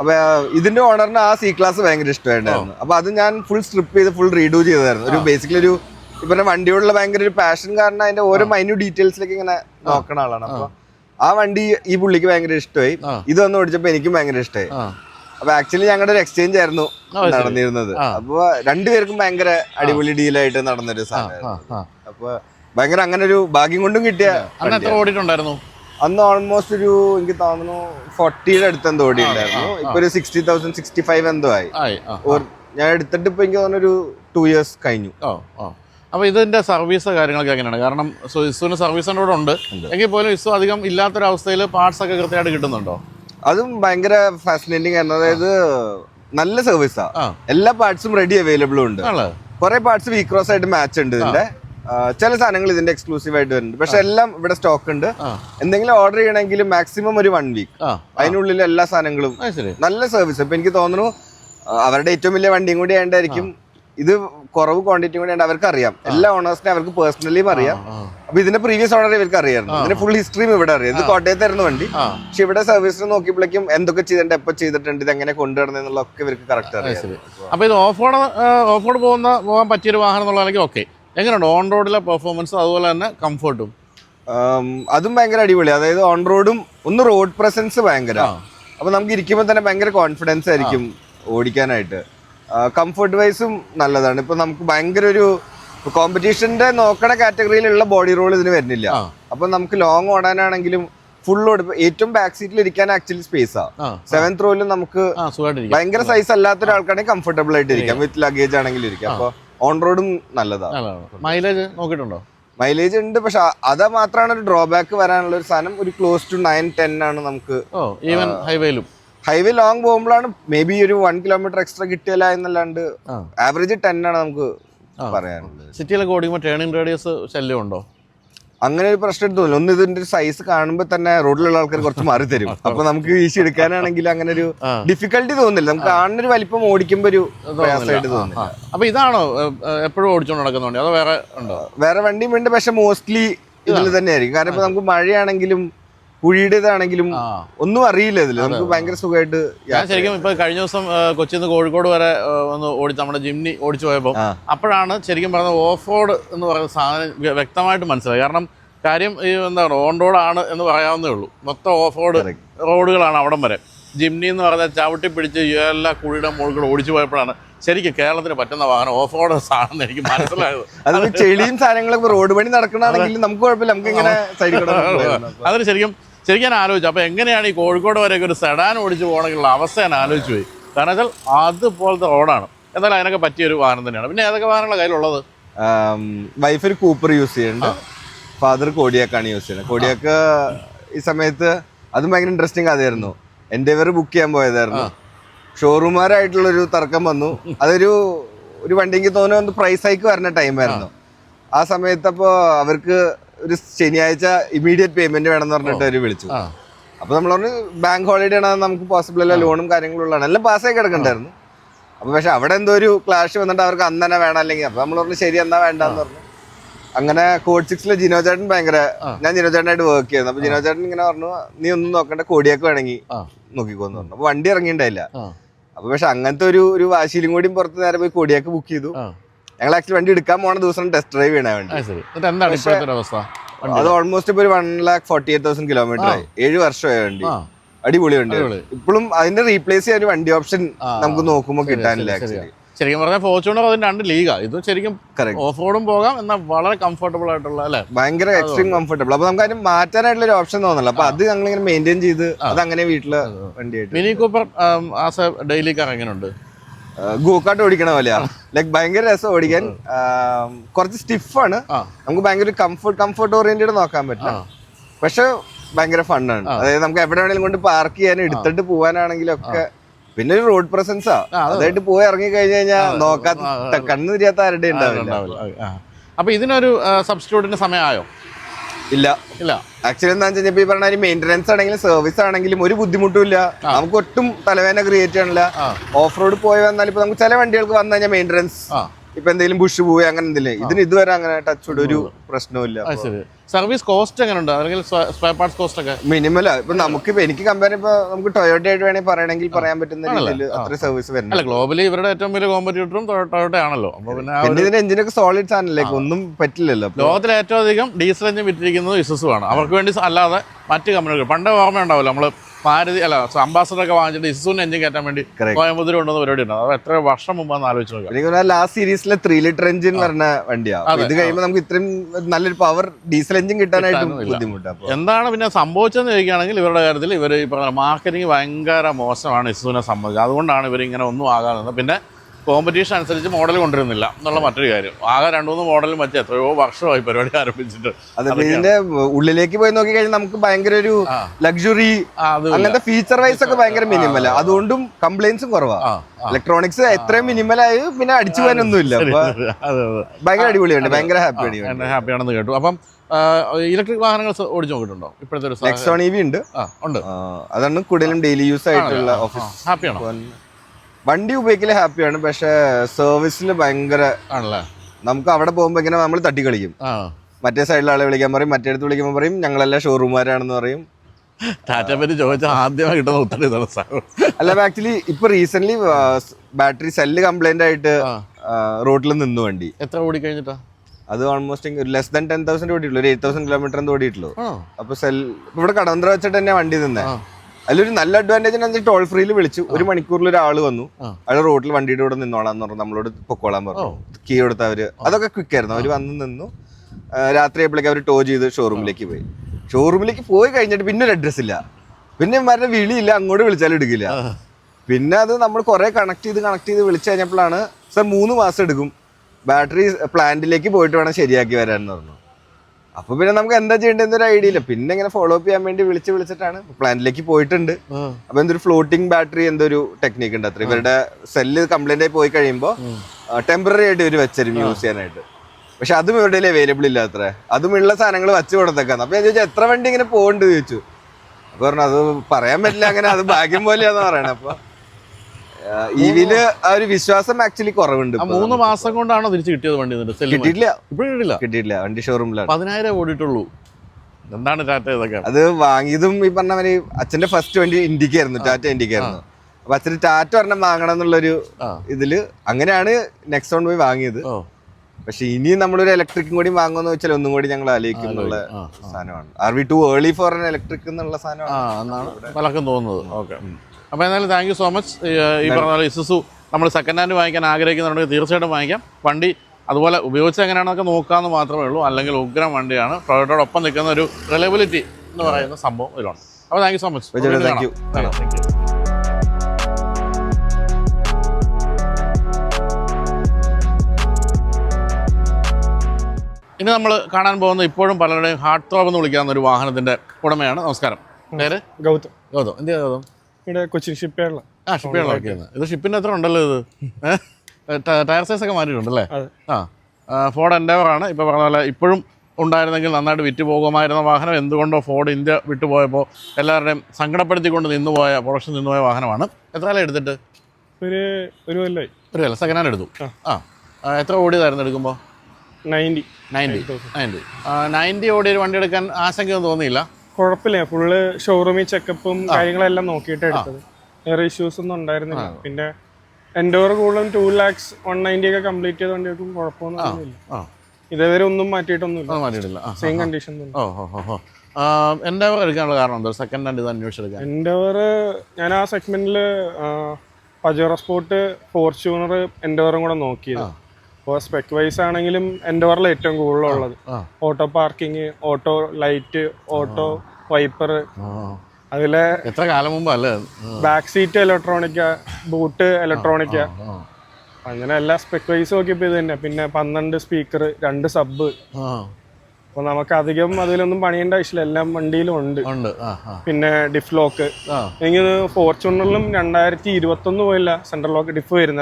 അപ്പൊ ഇതിന്റെ ഓണറിന് ആ സി ക്ലാസ് ഭയങ്കര ഇഷ്ടമായിട്ടായിരുന്നു. അപ്പൊ അത് ഞാൻ ഫുൾ സ്ട്രിപ്പ് ചെയ്ത് ഫുൾ റീഡു ചെയ്തായിരുന്നു ഒരു ബേസിക്കലി ഒരു ഇപ്പൊ വണ്ടിയോടുള്ള ഭയങ്കര ഒരു പാഷൻ കാരണം അതിന്റെ ഓരോ മൈന്യൂട്ട് ഡീറ്റെയിൽസിലേക്ക് ഇങ്ങനെ നോക്കണ ആളാണ്. അപ്പൊ ആ വണ്ടി ഈ പുള്ളിക്ക് ഭയങ്കര ഇഷ്ടമായി. ഇത് വന്ന് ഓടിച്ചപ്പോ എനിക്കും ഭയങ്കര ഇഷ്ടമായി. അപ്പൊ ആക്ച്വലി ഞങ്ങളുടെ ഒരു എക്സ്ചേഞ്ച് ആയിരുന്നു നടന്നിരുന്നത്. അപ്പൊ രണ്ടുപേർക്കും ഭയങ്കര അടിപൊളി ഡീലായിട്ട് നടന്നൊരു സാധനം സാധനമായിരുന്നു. അപ്പൊ ഭയങ്കര അങ്ങനെ ഒരു ഭാഗ്യം കൊണ്ടും കിട്ടിയ അന്ന് എത്ര ഓടിയിട്ടുണ്ടായിരുന്നു? അന്ന് ഓൾമോസ്റ്റ് ഒരു എനിക്ക് തോന്നുന്നു ഫോർട്ടിയുടെ അടുത്ത് എന്തോ ഓടി ഉണ്ടായിരുന്നു ഇപ്പൊ ഒരു സിക്സ്റ്റി തൗസൻഡ് സിക്സ്റ്റി ഫൈവ് എന്തോ ആയി. ഞാൻ എടുത്തിട്ട് ഇപ്പൊ എനിക്ക് തോന്നുന്നു ഒരു ടു ഇയേഴ്സ് കഴിഞ്ഞു. അപ്പോൾ ഇതിന്റെ സർവീസ് കാര്യങ്ങളൊക്കെ എങ്ങനെയാണ്? കാരണം സോ ഇസുവിന് സർവീസ് കൂടെ ഉണ്ട്. എങ്കിൽ പോലും ഇസു അധികം ഇല്ലാത്തൊരവസ്ഥയിൽ പാർട്സ് ഒക്കെ കൃത്യമായിട്ട് കിട്ടുന്നുണ്ടോ? അതും ഭയങ്കര ഫാസിനേറ്റിംഗ് ആയിരുന്നു. അതായത് നല്ല സർവീസാ എല്ലാ പാർട്സും റെഡി അവൈലബിൾ ഉണ്ട്. കുറെ പാർട്സ് വീക്രോസ് ആയിട്ട് മാച്ച് ഉണ്ട് ഇതിന്റെ. ചില സാധനങ്ങൾ ഇതിന്റെ എക്സ്ക്ലൂസീവ് ആയിട്ട് വരുന്നുണ്ട്. പക്ഷെ എല്ലാം ഇവിടെ സ്റ്റോക്ക് ഉണ്ട്. എന്തെങ്കിലും ഓർഡർ ചെയ്യണമെങ്കിൽ മാക്സിമം ഒരു വൺ വീക്ക് അതിനുള്ളിൽ എല്ലാ സാധനങ്ങളും നല്ല സർവീസ് ഇപ്പൊ എനിക്ക് തോന്നുന്നു അവരുടെ ഏറ്റവും വലിയ വണ്ടിയും കൂടി ആയതായിരിക്കും ഇത് കുറവ് ക്വാണ്ടിറ്റി കൂടി അവർക്ക് അറിയാം എല്ലാ ഓണേഴ്സിനെ അവർക്ക് പേഴ്സണലിയും അറിയാം. അപ്പൊ ഇതിന്റെ പ്രീവിയസ് ഓണർ ഇവർക്ക് അറിയായിരുന്നു ഇതിന്റെ ഫുൾ ഹിസ്റ്ററിയും ഇവിടെ അറിയാം. ഇത് കോട്ടയത്തായിരുന്നു വണ്ടി. പക്ഷെ ഇവിടെ സർവീസിന് നോക്കിയപ്പോഴേക്കും എന്തൊക്കെ ചെയ്തിട്ടുണ്ട് എപ്പോ ചെയ്തിട്ടുണ്ട് ഇത് എങ്ങനെ കൊണ്ടുവരുന്നതെന്നുള്ളതൊക്കെ ഇവർക്ക് കറക്റ്റ് അറിയാം. അപ്പൊ ഇത് ഓഫ് റോഡ് ഓഫ് റോഡ് പോകുന്ന പോകാൻ പറ്റിയൊരു വാഹനം എന്നുള്ളതാണെങ്കിൽ ഓക്കെ എങ്ങനെയുണ്ട് ഓൺ റോഡിലെ പെർഫോമൻസും അതുപോലെ തന്നെ കംഫർട്ടും അതും ഭയങ്കര അടിപൊളി. അതായത് ഓൺ റോഡും ഒന്ന് റോഡ് പ്രസൻസ് ഭയങ്കര. അപ്പൊ നമുക്ക് ഇരിക്കുമ്പോൾ തന്നെ ഭയങ്കര കോൺഫിഡൻസ് ആയിരിക്കും ഓടിക്കാനായിട്ട്. കംഫർട്ട് വൈസും നല്ലതാണ്. ഇപ്പൊ നമുക്ക് ഭയങ്കര ഒരു കോമ്പറ്റീഷന്റെ നോക്കണ കാറ്റഗറിയിലുള്ള ബോഡി റോൾ ഇതിന് വരുന്നില്ല. അപ്പൊ നമുക്ക് ലോങ് ഓടാനാണെങ്കിലും ഫുൾ ഓടിപ്പ് ഏറ്റവും ബാക്ക് സീറ്റിൽ ഇരിക്കാൻ ആക്ച്വലി സ്പേസ് ആ. സെവൻത് റോയിലും നമുക്ക് ഭയങ്കര സൈസ് അല്ലാത്ത ഒരാൾക്കാണെങ്കിൽ കംഫർട്ടബിൾ ആയിട്ട് ഇരിക്കാം. വിത്ത് ലഗേജ് ആണെങ്കിലും ഇരിക്കാം. അപ്പൊ ഓൺ റോഡും നല്ലതാ. നല്ലതാണ്. മൈലേജ് നോക്കിയിട്ടുണ്ടോ? മൈലേജ് ഉണ്ട് പക്ഷെ അത് മാത്രമാണ് ഒരു ഡ്രോബാക്ക് വരാനുള്ള ഒരു സാധനം. ഒരു ക്ലോസ് ടു നയൻ ടെൻ ആണ് നമുക്ക് ഈവൻ ഹൈവേയിലും ഹൈവേ ലോങ് പോകുമ്പോഴാണ് മേ ബി ഒരു വൺ കിലോമീറ്റർ എക്സ്ട്രാ കിട്ടിയല്ല എന്നല്ലാണ്ട് ആവറേജ് ടെൻ ആണ് നമുക്ക് പറയാനുള്ളത്. സിറ്റിയിലൊക്കെ ഓടിക്കുമ്പോൾ ടേണിംഗ് റേഡിയസ് ശല്യം ഉണ്ടോ അങ്ങനെ ഒരു പ്രശ്നം എടുത്തു. ഒന്ന് ഇതിന്റെ സൈസ് കാണുമ്പോൾ തന്നെ റോഡിലുള്ള ആൾക്കാർ കുറച്ച് മാറി തരും. അപ്പൊ നമുക്ക് വീശി എടുക്കാനാണെങ്കിൽ അങ്ങനെ ഒരു. ഡിഫിക്കൽട്ടി തോന്നില്ല. നമുക്ക് കാണുന്ന ഒരു വലിപ്പം ഓടിക്കുമ്പോൾ ഒരു പ്രയാസമായിട്ട് തോന്നില്ല. അപ്പൊ ഇതാണോ എപ്പോഴും ഓടിച്ചോണ്ട് നടക്കുന്നുണ്ട് അതോ വേറെ ഉണ്ടോ? വേറെ വണ്ടിയും വേണ്ട പക്ഷെ മോസ്റ്റ്ലി ഇതിൽ തന്നെയായിരിക്കും. കാരണം ഇപ്പൊ നമുക്ക് മഴയാണെങ്കിലും കുഴിയുടേതാണെങ്കിലും ഒന്നും അറിയില്ല ഇതിൽ. നമുക്ക് ഭയങ്കര സുഖമായിട്ട് ഞാൻ ശരിക്കും ഇപ്പൊ കഴിഞ്ഞ ദിവസം കൊച്ചി കൊച്ചിയിൽ നിന്ന് കോഴിക്കോട് വരെ ഒന്ന് ഓടിച്ച് നമ്മുടെ ജിംനി ഓടിച്ചു പോയപ്പോൾ അപ്പോഴാണ് ശരിക്കും പറഞ്ഞത് ഓഫ് റോഡ് എന്ന് പറയുന്ന സാധനം വ്യക്തമായിട്ട് മനസ്സിലായി. കാരണം കാര്യം ഈ എന്താണ് ഓൺ റോഡാണ് എന്ന് പറയാവുന്നേ ഉള്ളൂ. മൊത്തം ഓഫ് റോഡ് റോഡുകളാണ് അവിടം വരെ. ജിംനി എന്ന് പറഞ്ഞാൽ ചവിട്ടി പിടിച്ച് എല്ലാ കുഴിയുടെ മുകളിൽ ഓടിച്ചു പോയപ്പോഴാണ് ശരിക്കും കേരളത്തിന് പറ്റുന്ന വാഹനം ഓഫ് റോഡ് സാധനം എനിക്ക് മനസ്സിലായത്. അത് ചെളിയും സാധനങ്ങളൊക്കെ റോഡ് പണി നടക്കണമെങ്കിൽ നമുക്ക് കുഴപ്പമില്ല. നമുക്ക് ഇങ്ങനെ അതിന് ശരിക്കും ശരിക്കും ആലോചിച്ചു. അപ്പോൾ എങ്ങനെയാണ് ഈ കോഴിക്കോട് വരെയൊക്കെ ഒരു സെഡാൻ ഓടിച്ച് പോകണമെന്നുള്ള അവസ്ഥ ഞാൻ ആലോചിച്ചു പോയി. കാരണം വെച്ചാൽ അതുപോലത്തെ റോഡാണ് എന്നാൽ അതിനൊക്കെ പറ്റിയൊരു വാഹനം തന്നെയാണ്. പിന്നെ ഏതൊക്കെ വാഹനങ്ങളാണ് കയ്യിലുള്ളത്? വൈഫ് ഒരു കൂപ്പർ യൂസ് ചെയ്യുന്നുണ്ട്. ഫാദർ കോടിയാക്കാണ് യൂസ് ചെയ്യുന്നത്. കോടിയാക്ക് ഈ സമയത്ത് അതും ഭയങ്കര ഇൻട്രസ്റ്റിംഗ് കഥയായിരുന്നു. എന്റെ ഇവർ ബുക്ക് ചെയ്യാൻ പോയതായിരുന്നു. ഷോറൂമാരായിട്ടുള്ളൊരു തർക്കം വന്നു. അതൊരു ഒരു വണ്ടിക്ക് തോന്നുന്നു പ്രൈസ് ഹൈക്ക് വരുന്ന ടൈമായിരുന്നു ആ. സമയത്തപ്പോൾ അവർക്ക് ഒരു ശനിയാഴ്ച ഇമീഡിയറ്റ് പേയ്മെന്റ് വേണം എന്ന് പറഞ്ഞിട്ട് അവർ വിളിച്ചു. അപ്പൊ നമ്മൾ പറഞ്ഞു ബാങ്ക് ഹോളിഡേ ആണ് നമുക്ക് പോസിബിൾ അല്ല ലോണും കാര്യങ്ങളും ഉള്ളതാണ് എല്ലാം പാസ്സായി കിടക്കണ്ടായിരുന്നു. അപ്പൊ പക്ഷെ അവിടെ എന്തോ ഒരു ക്ലാഷ് വന്നിട്ട് അവർക്ക് അന്ന് തന്നെ വേണം അല്ലെങ്കിൽ അപ്പൊ നമ്മൾ പറഞ്ഞു ശരി എന്നാ വേണ്ടെന്ന് പറഞ്ഞു. അങ്ങനെ കോഡ് സിക്സിലെ ജിനോ ചേട്ടൻ ഭയങ്കര ഞാൻ ജിനോ ചേട്ടനായിട്ട് വർക്ക് ചെയ്യുന്നു. അപ്പൊ ജിനോ ചേട്ടൻ ഇങ്ങനെ പറഞ്ഞു നീ ഒന്നും നോക്കണ്ട കോടിയൊക്കെ വേണമെങ്കിൽ നോക്കിക്കോന്ന് പറഞ്ഞു. അപ്പൊ വണ്ടി ഇറങ്ങിണ്ടായില്ല അപ്പൊ പക്ഷെ അങ്ങനത്തെ ഒരു ഒരു വാശിയിലും കൂടി പുറത്ത് നേരെ പോയി കോടിയൊക്കെ ബുക്ക് ചെയ്തു. ഞങ്ങൾ ആക്ച്വലി വണ്ടി എടുക്കാൻ പോണ ദിവസം ടെസ്റ്റ് ഡ്രൈവ് ചെയ്യണ വേണ്ടി. അത് എന്താണ് ഇപ്പോഴത്തെ അവസ്ഥ? അത് ഓൾമോസ്റ്റ് ഇപ്പൊ ഒരു one lakh forty eight thousand kilometre ആയി. ഏഴ് വർഷമായ വണ്ടി. അടിപൊളി വണ്ടി ഇപ്പോഴും അതിന്റെ റീപ്ലേസ് ചെയ്യാൻ ഒരു വണ്ടി ഓപ്ഷൻ നമുക്ക് നോക്കുമ്പോൾ കിട്ടാനില്ല ആക്ച്വലി ശരിക്കും പറഞ്ഞാൽ ഫോർച്യൂണർ അതിന് രണ്ട് ലീഗ ഇത് ശരിക്കും ഓഫ് റോഡും പോകാം എന്നാൽ വളരെ കംഫർട്ടബിൾ ആയിട്ടുള്ള അല്ലെ? ഭയങ്കര എക്സ്ട്രീം കംഫർട്ടബിൾ അപ്പൊ നമുക്ക് അതിന് മാറ്റാനായിട്ടുള്ള ഒരു ഓപ്ഷൻ തോന്നുന്നില്ല അപ്പൊ അത് ഞങ്ങൾ ഇങ്ങനെ മെയിന്റെയിൻ ചെയ്ത് അത് അങ്ങനെ വീട്ടിൽ വണ്ടിയായിട്ട് Mini Cooper as a daily car എങ്ങനെയുണ്ട് ഗോക്കാട്ട് ഓടിക്കണ പോലെയാ. ലൈക് ഭയങ്കര രസം ഓടിക്കാൻ. കുറച്ച് സ്റ്റിഫാണ് നമുക്ക് ഭയങ്കര കംഫർട്ട് കംഫർട്ട് ഓറിയന്റഡ് നോക്കാൻ പറ്റില്ല. പക്ഷെ ഭയങ്കര ഫണ്ണാണ് അതായത് നമുക്ക് എവിടെ വേണേലും കൊണ്ട് പാർക്ക് ചെയ്യാനും എടുത്തിട്ട് പോവാനാണെങ്കിലും ഒക്കെ പിന്നെ ഒരു റോഡ് പ്രസൻസാ അതായിട്ട് പോയി ഇറങ്ങി കഴിഞ്ഞു കഴിഞ്ഞാൽ നോക്കാത്ത കണ്ണു തിരിയാത്ത ആരുടെ ഉണ്ടാവില്ല. അപ്പൊ ഇതിനൊരു സബ്സ്റ്റിറ്റ്യൂട്ടിന്റെ സമയമായോ? ഇല്ല. ഇല്ല. ആക്ച്വലി എന്താ വെച്ചാൽ ഇപ്പൊ ഈ പറഞ്ഞ മെയിന്റനൻസ് ആണെങ്കിലും സർവീസ് ആണെങ്കിലും ഒരു ബുദ്ധിമുട്ടും ഇല്ല. നമുക്ക് ഒട്ടും തലവേദന ക്രിയേറ്റ് ചെയ്യണില്ല ഓഫ് റോഡ് പോയി വന്നാൽ ഇപ്പൊ നമുക്ക് ചില വണ്ടികൾക്ക് വന്നു കഴിഞ്ഞാൽ മെയിന്റനൻസ് ഇപ്പൊ എന്തെങ്കിലും ബുഷ് പോയി അങ്ങനെ എന്തെങ്കിലും. ഇതിന് ഇതുവരെ അങ്ങനെ ടച്ച് ഒരു പ്രശ്നവും ശരി. സർവീസ് കോസ്റ്റ് എങ്ങനെ ഉണ്ട്? അല്ലെങ്കിൽ സ്പെയർ പാർട്സ് കോസ്റ്റ് ഒക്കെ? മിനിമല ഇപ്പൊ നമുക്ക് എനിക്ക് കമ്പയർ ഇപ്പൊ നമുക്ക് ടൊയോട്ട ആയിട്ട് വേണമെങ്കിൽ പറയണമെങ്കിൽ പറയാൻ പറ്റുന്ന രീതിയിൽ അത്ര സർവീസ് വരുന്നത്. അല്ല ഗ്ലോബലി ഇവരുടെ ഏറ്റവും വലിയ കോമ്പറ്റീറ്ററും ടൊയോട്ട ആണല്ലോ. അപ്പൊ പിന്നെ ഇതിന്റെ എഞ്ചിനൊക്കെ സോളിഡ് ആണല്ലേ ഒന്നും പറ്റില്ലല്ലോ. ലോകത്തിലെ ഏറ്റവും അധികം ഡീസൽ എഞ്ചിൻ വിറ്റിരിക്കുന്നത് ഇസസു ആണ്. അവർക്ക് വേണ്ടി അല്ലാതെ മറ്റ് കമ്പനികൾ പണ്ട് ഓർമ്മ ഉണ്ടാവില്ല നമ്മൾ മാരുതി അല്ല അംബാസഡർ ഒക്കെ വാങ്ങിച്ചിട്ട് ഇസുവിന് എഞ്ചിൻ കയറ്റാൻ വേണ്ടി. കോയമ്പത്തൂർ കൊണ്ടുവന്ന പരിപാടി ഉണ്ടാവും അത് എത്ര വർഷം മുമ്പാന്ന് ആലോചിച്ച് നോക്കാം. ആ ലാസ്റ്റ് സീരീസിലെ ത്രീ ലിറ്റർ എഞ്ചിൻ പറഞ്ഞ വണ്ടിയാണ് ഇത് കഴിയുമ്പോൾ നമുക്ക് ഇത്രയും നല്ലൊരു പവർ ഡീസൽ എഞ്ചിൻ കിട്ടാനായിട്ടും ബുദ്ധിമുട്ടാണ് എന്താണ് പിന്നെ സംഭവിച്ചതെന്ന് ചോദിക്കുകയാണെങ്കിൽ ഇവരുടെ കാര്യത്തിൽ ഇവർ ഈ പറഞ്ഞ മാർക്കറ്റിംഗ് ഭയങ്കര മോശമാണ് ഇസുവിനെ സംബന്ധിച്ച്. അതുകൊണ്ടാണ് ഇവർ ഇങ്ങനെ ഒന്നും ആകാതെ പിന്നെ കോമ്പറ്റീഷൻ അനുസരിച്ച് മോഡൽ കൊണ്ടുവരുന്നില്ല എന്നുള്ള മറ്റൊരു കാര്യം. ആകെ രണ്ടു മൂന്ന് മോഡലും മറ്റേ എത്രയോ വർഷമായി പരിപാടി ആരംഭിച്ചിട്ട് അതെ ഇതിന്റെ ഉള്ളിലേക്ക് പോയി നോക്കി കഴിഞ്ഞാൽ നമുക്ക് ഭയങ്കര ഒരു. ലക്ഷറി അങ്ങനത്തെ ഫീച്ചർ വൈസ് ഒക്കെ ഭയങ്കര മിനിമൽ അതുകൊണ്ടും കംപ്ലൈൻസും കുറവാ. ആ ആ. ഇലക്ട്രോണിക്സ് എത്രയും മിനിമലായി പിന്നെ അടിച്ചു പോകാനൊന്നുമില്ല ഭയങ്കര അടിപൊളിയുണ്ട്. ഭയങ്കര ഹാപ്പി അടിപൊളി ഹാപ്പി ആണെന്ന് ഹാപ്പിയാണെന്ന് കേട്ടു. അപ്പം ഇലക്ട്രിക് വാഹനങ്ങൾ ഓടിച്ചു നോക്കിയിട്ടുണ്ടോ? ഇപ്പോഴത്തെ ഒരു വി ഉണ്ട്. ഉണ്ട്. അതാണ് കൂടുതലും ഡെയിലി യൂസ് ആയിട്ടുള്ള ഓഫീസ് ഹാപ്പിയാണോ വണ്ടി ഉപയോഗിക്കൽ ഹാപ്പിയാണ് പക്ഷെ സർവീസിൽ ഭയങ്കര ആണല്ലേ? നമുക്ക് അവിടെ പോകുമ്പോ ഇങ്ങനെ നമ്മൾ തട്ടി കളിക്കും മറ്റേ സൈഡിലെ ആളെ വിളിക്കാൻ പറയും മറ്റേ അടുത്ത് വിളിക്കുമ്പോൾ പറയും ഞങ്ങളെല്ലാം ഷോറൂമുകാരാണെന്ന് പറയും. ടാറ്റയെ പറ്റി ചോദിച്ചാൽ ആദ്യമായി കിട്ടുന്ന ഉത്തരം ഇതാണ് സാർ. അല്ല ആക്ച്വലി ഇപ്പൊ റീസെന്റ് ബാറ്ററി സെല്ല് കംപ്ലൈന്റ് ആയിട്ട് റോഡിൽ നിന്നു വണ്ടി. എത്ര ഓടി കഴിഞ്ഞിട്ടാ അത് ഓൾമോസ്റ്റ് ഒരു ലെസ് ദാൻ ടെൻ തൗസൻഡ് ഓടിയിട്ടുള്ളൂ ഒരു എയ്റ്റ് തൗസൻഡ് കിലോമീറ്റർ ഓടിയിട്ടുള്ളൂ. അപ്പൊ സെൽ ഇവിടെ കടവന്ത്ര വെച്ചിട്ട് തന്നെ വണ്ടി നിന്നേ. അതിലൊരു നല്ല അഡ്വാന്റേജ് എന്താ ടോൾ ഫ്രീയിൽ വിളിച്ചു. ഒരു മണിക്കൂറിൽ ഒരാൾ വന്നു. അയാൾ റോഡിൽ വണ്ടിയുടെ കൂടെ നിന്നോളാന്ന് പറഞ്ഞു നമ്മളോട് പൊക്കോളാൻ പറഞ്ഞു. കീ കൊടുത്ത അവർ അതൊക്കെ ക്വിക്ക് ആയിരുന്നു. അവർ വന്ന് നിന്നു. രാത്രി ആയപ്പോഴേക്ക് അവർ ടോ ചെയ്ത് ഷോറൂമിലേക്ക് പോയി. ഷോറൂമിലേക്ക് പോയി കഴിഞ്ഞിട്ട് പിന്നെ ഒരു അഡ്രസ് ഇല്ല. പിന്നെ ഇവരുടെ വിളിയില്ല. അങ്ങോട്ട് വിളിച്ചാലും എടുക്കില്ല. പിന്നെ അത് നമ്മൾ കുറെ കണക്ട് ചെയ്ത് കണക്ട് ചെയ്ത് വിളിച്ചു കഴിഞ്ഞപ്പോഴാണ് സർ മൂന്ന് മാസം എടുക്കും. ബാറ്ററി പ്ലാന്റിലേക്ക് പോയിട്ട് വേണം ശരിയാക്കി വരാൻ പറഞ്ഞു. അപ്പൊ പിന്നെ നമുക്ക് എന്താ ചെയ്യേണ്ടത് ഒരു ഐഡിയ ഇല്ല. പിന്നെ ഇങ്ങനെ ഫോളോ അപ്പ് ചെയ്യാൻ വേണ്ടി വിളിച്ച് വിളിച്ചിട്ടാണ്. പ്ലാന്റിലേക്ക് പോയിട്ടുണ്ട്. അപ്പൊ എന്തൊരു ഫ്ലോട്ടിംഗ് ബാറ്ററി എന്തൊരു ടെക്നിക്ക് ഉണ്ട് അത്ര ഇവരുടെ സെല്ല് കംപ്ലൈന്റ് ആയി പോയി കഴിയുമ്പോൾ ടെമ്പററി ആയിട്ട് ഇവർ വെച്ചരും യൂസ് ചെയ്യാനായിട്ട്. പക്ഷെ അതും ഇവരുടെ അവൈലബിൾ ഇല്ല അത്ര. അതും ഉള്ള സാധനങ്ങൾ വച്ചു കൊടുത്തേക്കാന്ന്. അപ്പൊ ഞാൻ ചോദിച്ചു എത്ര വണ്ടി ഇങ്ങനെ പോകണ്ടെന്ന് ചോദിച്ചു. അപ്പൊ പറഞ്ഞു അത് പറയാൻ പറ്റില്ല അങ്ങനെ അത് ഭാഗ്യം പോലെയാന്ന് പറയണേ. അപ്പൊ ഇവിൽ ആ ഒരു വിശ്വാസം ആക്ച്വലി കുറവുണ്ട് മൂന്ന് മാസം കൊണ്ടാണോ തിരിച്ചു കിട്ടിയത് വണ്ടി കിട്ടിയിട്ടില്ല. ഇപ്പോഴും കിട്ടില്ല കിട്ടിയിട്ടില്ല. വണ്ടി ഷോറൂമിലാണ് പതിനായിരം ഓടിയിട്ടുള്ളൂ. എന്താണ് ടാറ്റ ഇതൊക്കെ? അത് വാങ്ങിയതും ഈ പറഞ്ഞ മാതിരി അച്ഛന്റെ ഫസ്റ്റ് വണ്ടി ഇന്ത്യക്കായിരുന്നു. ടാറ്റ ഇന്ത്യക്കായിരുന്നു. അപ്പൊ അച്ഛന് ടാറ്റ ഒരെണ്ണം വാങ്ങണം എന്നുള്ളൊരു ഇതിൽ അങ്ങനെയാണ് നെക്സോൺ പോയി വാങ്ങിയത്. പക്ഷെ ഇനിയും നമ്മളൊരു ഇലക്ട്രിക്കും കൂടി വാങ്ങുമെന്ന് വെച്ചാൽ ഒന്നും കൂടി ഞങ്ങൾ ആലോചിക്കുന്നുള്ള ആ, സാധനമാണ്. R V two early four electric എന്നുള്ള സാധനമാണ്. പലർക്കും തോന്നുന്നത്. ഓക്കെ അപ്പോൾ എന്തായാലും താങ്ക് യു സോ മച്ച് ഈ പറഞ്ഞ പോലെ ഇസുസു നമ്മൾ സെക്കൻഡ് ഹാൻഡ് വാങ്ങിക്കാൻ ആഗ്രഹിക്കുന്നുണ്ടെങ്കിൽ തീർച്ചയായിട്ടും വാങ്ങിക്കാം. വണ്ടി അതുപോലെ ഉപയോഗിച്ച് എങ്ങനെയാണെന്നൊക്കെ നോക്കാമെന്ന് മാത്രമേ ഉള്ളൂ. അല്ലെങ്കിൽ ഉഗ്രം വണ്ടിയാണ്. പ്രൊഡക്റ്റോടൊപ്പം നിൽക്കുന്ന ഒരു റിലബിലിറ്റി എന്ന് പറയുന്ന സംഭവം ഇതിലുണ്ട്. അപ്പോൾ thank you so much. Thank you. ഇനി നമ്മൾ കാണാൻ പോകുന്ന ഇപ്പോഴും പലരുടെയും ഹാർട്ട് ത്രോബ് എന്ന് വിളിക്കാവുന്ന ഒരു വാഹനത്തിന്റെ ഉടമയാണ്. നമസ്കാരം. പേര്? ഗൗതം. ഗൗതം. എന്ത് ഗൗതം? ഇവിടെ കൊച്ചിൻ ഷിപ്പേഡിലാണ് ആ ഷിപ്പിയാണ് നോക്കിയത് ഇത് ഷിപ്പിന്റെ അത്ര ഉണ്ടല്ലോ ഇത്. ടയർ സൈസ് ഒക്കെ മാറ്റിയിട്ടുണ്ടല്ലേ അതെ. ആ ഫോർഡ് എൻഡേവർ ആണ്. ഇപ്പോൾ പറഞ്ഞ പോലെ ഇപ്പോഴും ഉണ്ടായിരുന്നെങ്കിൽ നന്നായിട്ട് വിറ്റ് പോകുമായിരുന്ന വാഹനം. എന്തുകൊണ്ടോ ഫോർഡ് ഇന്ത്യ വിട്ടുപോയപ്പോൾ എല്ലാവരുടെയും സങ്കടപ്പെടുത്തിക്കൊണ്ട് നിന്നുപോയ പ്രൊഡക്ഷൻ നിന്നുപോയ വാഹനമാണ്. എത്ര കാലം എടുത്തിട്ട്? ഒരു ഒരു കൊല്ലമായി ഒരു കാലം സെക്കൻഡ് ഹാൻഡ് എടുത്തു. ആ. ആ, എത്ര ഓടിയതായിരുന്നു എടുക്കുമ്പോൾ നയന്റി. നയന്റി. നയന്റി. നയന്റി ഓടിയ ഒരു വണ്ടി എടുക്കാൻ ആശങ്കയൊന്നും തോന്നിയില്ല. കുഴപ്പമില്ല. ഫുള്ള് ഷോറൂമിൽ ചെക്കപ്പും കാര്യങ്ങളെല്ലാം നോക്കിയിട്ട് എടുത്തത്. വേറെ ഇഷ്യൂസ് ഒന്നും ഉണ്ടായിരുന്നില്ല. പിന്നെ എൻഡോർ കൂടുതലും ടു ലാക്സ് വൺ നയന്റി ഒക്കെ കംപ്ലീറ്റ് ചെയ്ത വണ്ടികൾക്കും കുഴപ്പമൊന്നും ഒന്നുമില്ല ആ. ഇതേവരെ ഒന്നും മാറ്റിയിട്ടൊന്നുമില്ല. സെയിം കണ്ടീഷൻ എൻഡേവർ എടുക്കാനുള്ള കാരണം എന്താ? സെക്കൻഡ് ഹാൻഡ് ഇത് അന്വേഷിച്ചെടുക്കാൻ എൻഡോർ ഞാൻ ആ സെഗ്മെന്റിൽ പജോറ സ്പോർട്ട് ഫോർച്യൂണർ എൻഡോറും കൂടെ നോക്കിയത്. അപ്പോൾ സ്പെക് വൈസ് ആണെങ്കിലും എൻഡോറിൽ ഏറ്റവും കൂടുതലുള്ളത്. Auto parking auto light auto wiper അതിലെ എത്ര കാലം മുമ്പ് അല്ലേ? Back seat electronica boot electronica അങ്ങനെ എല്ലാ സ്പെക് വൈസ് നോക്കിയപ്പോൾ ഇത് തന്നെ. പിന്നെ പന്ത്രണ്ട് സ്പീക്കർ രണ്ട് സബ് അപ്പോൾ നമുക്ക് അധികം അതിലൊന്നും പണിയേണ്ട ആവശ്യമില്ല. എല്ലാം വണ്ടിയിലും ഉണ്ട്. ഉണ്ട്. പിന്നെ ഡിഫ് ലോക്ക്. എനിക്ക് ഫോർച്യൂണറിലും രണ്ടായിരത്തി ഇരുപത്തൊന്ന് പോയില്ല സെൻട്രൽ ലോക്ക് ഡിഫ് വരുന്ന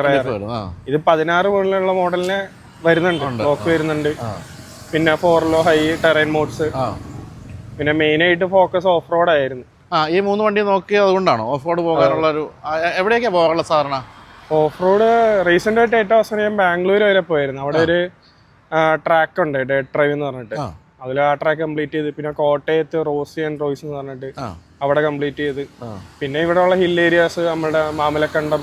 ഇത് പതിനാറ് പോലുള്ള മോഡലിന് വരുന്നുണ്ട്. ലോക്ക് വരുന്നുണ്ട്. പിന്നെ four low high terrain modes പിന്നെ മെയിൻ ആയിട്ട് ഫോക്കസ് ഓഫ് റോഡ് ആയിരുന്നു. ആ ഈ മൂന്ന് വണ്ടി നോക്കിയത് അതുകൊണ്ടാണോ? ഓഫ് റോഡ് പോകാനുള്ള ഒരു എവിടെയൊക്കെയാ പോകാനുള്ള സാധാരണ ഓഫ് റോഡ് റീസെന്റ് ആയിട്ട് ഏറ്റവും അവസാനം ഞാൻ ബാംഗ്ലൂർ വരെ പോയിരുന്നു. അവിടെ ഒരു ട്രാക്ക് ഉണ്ട് ഡേ ഡ്രൈവ് എന്ന് പറഞ്ഞിട്ട്. അതിൽ ആ ട്രാക്ക് കംപ്ലീറ്റ് ചെയ്ത്. പിന്നെ കോട്ടയത്ത് റോസി ആൻഡ് റോയ്സ് എന്ന് പറഞ്ഞിട്ട് അവിടെ കംപ്ലീറ്റ് ചെയ്ത്. പിന്നെ പിന്നെ ഇവിടെയുള്ള ഹിൽ ഏരിയാസ് നമ്മുടെ മാമലക്കണ്ടം.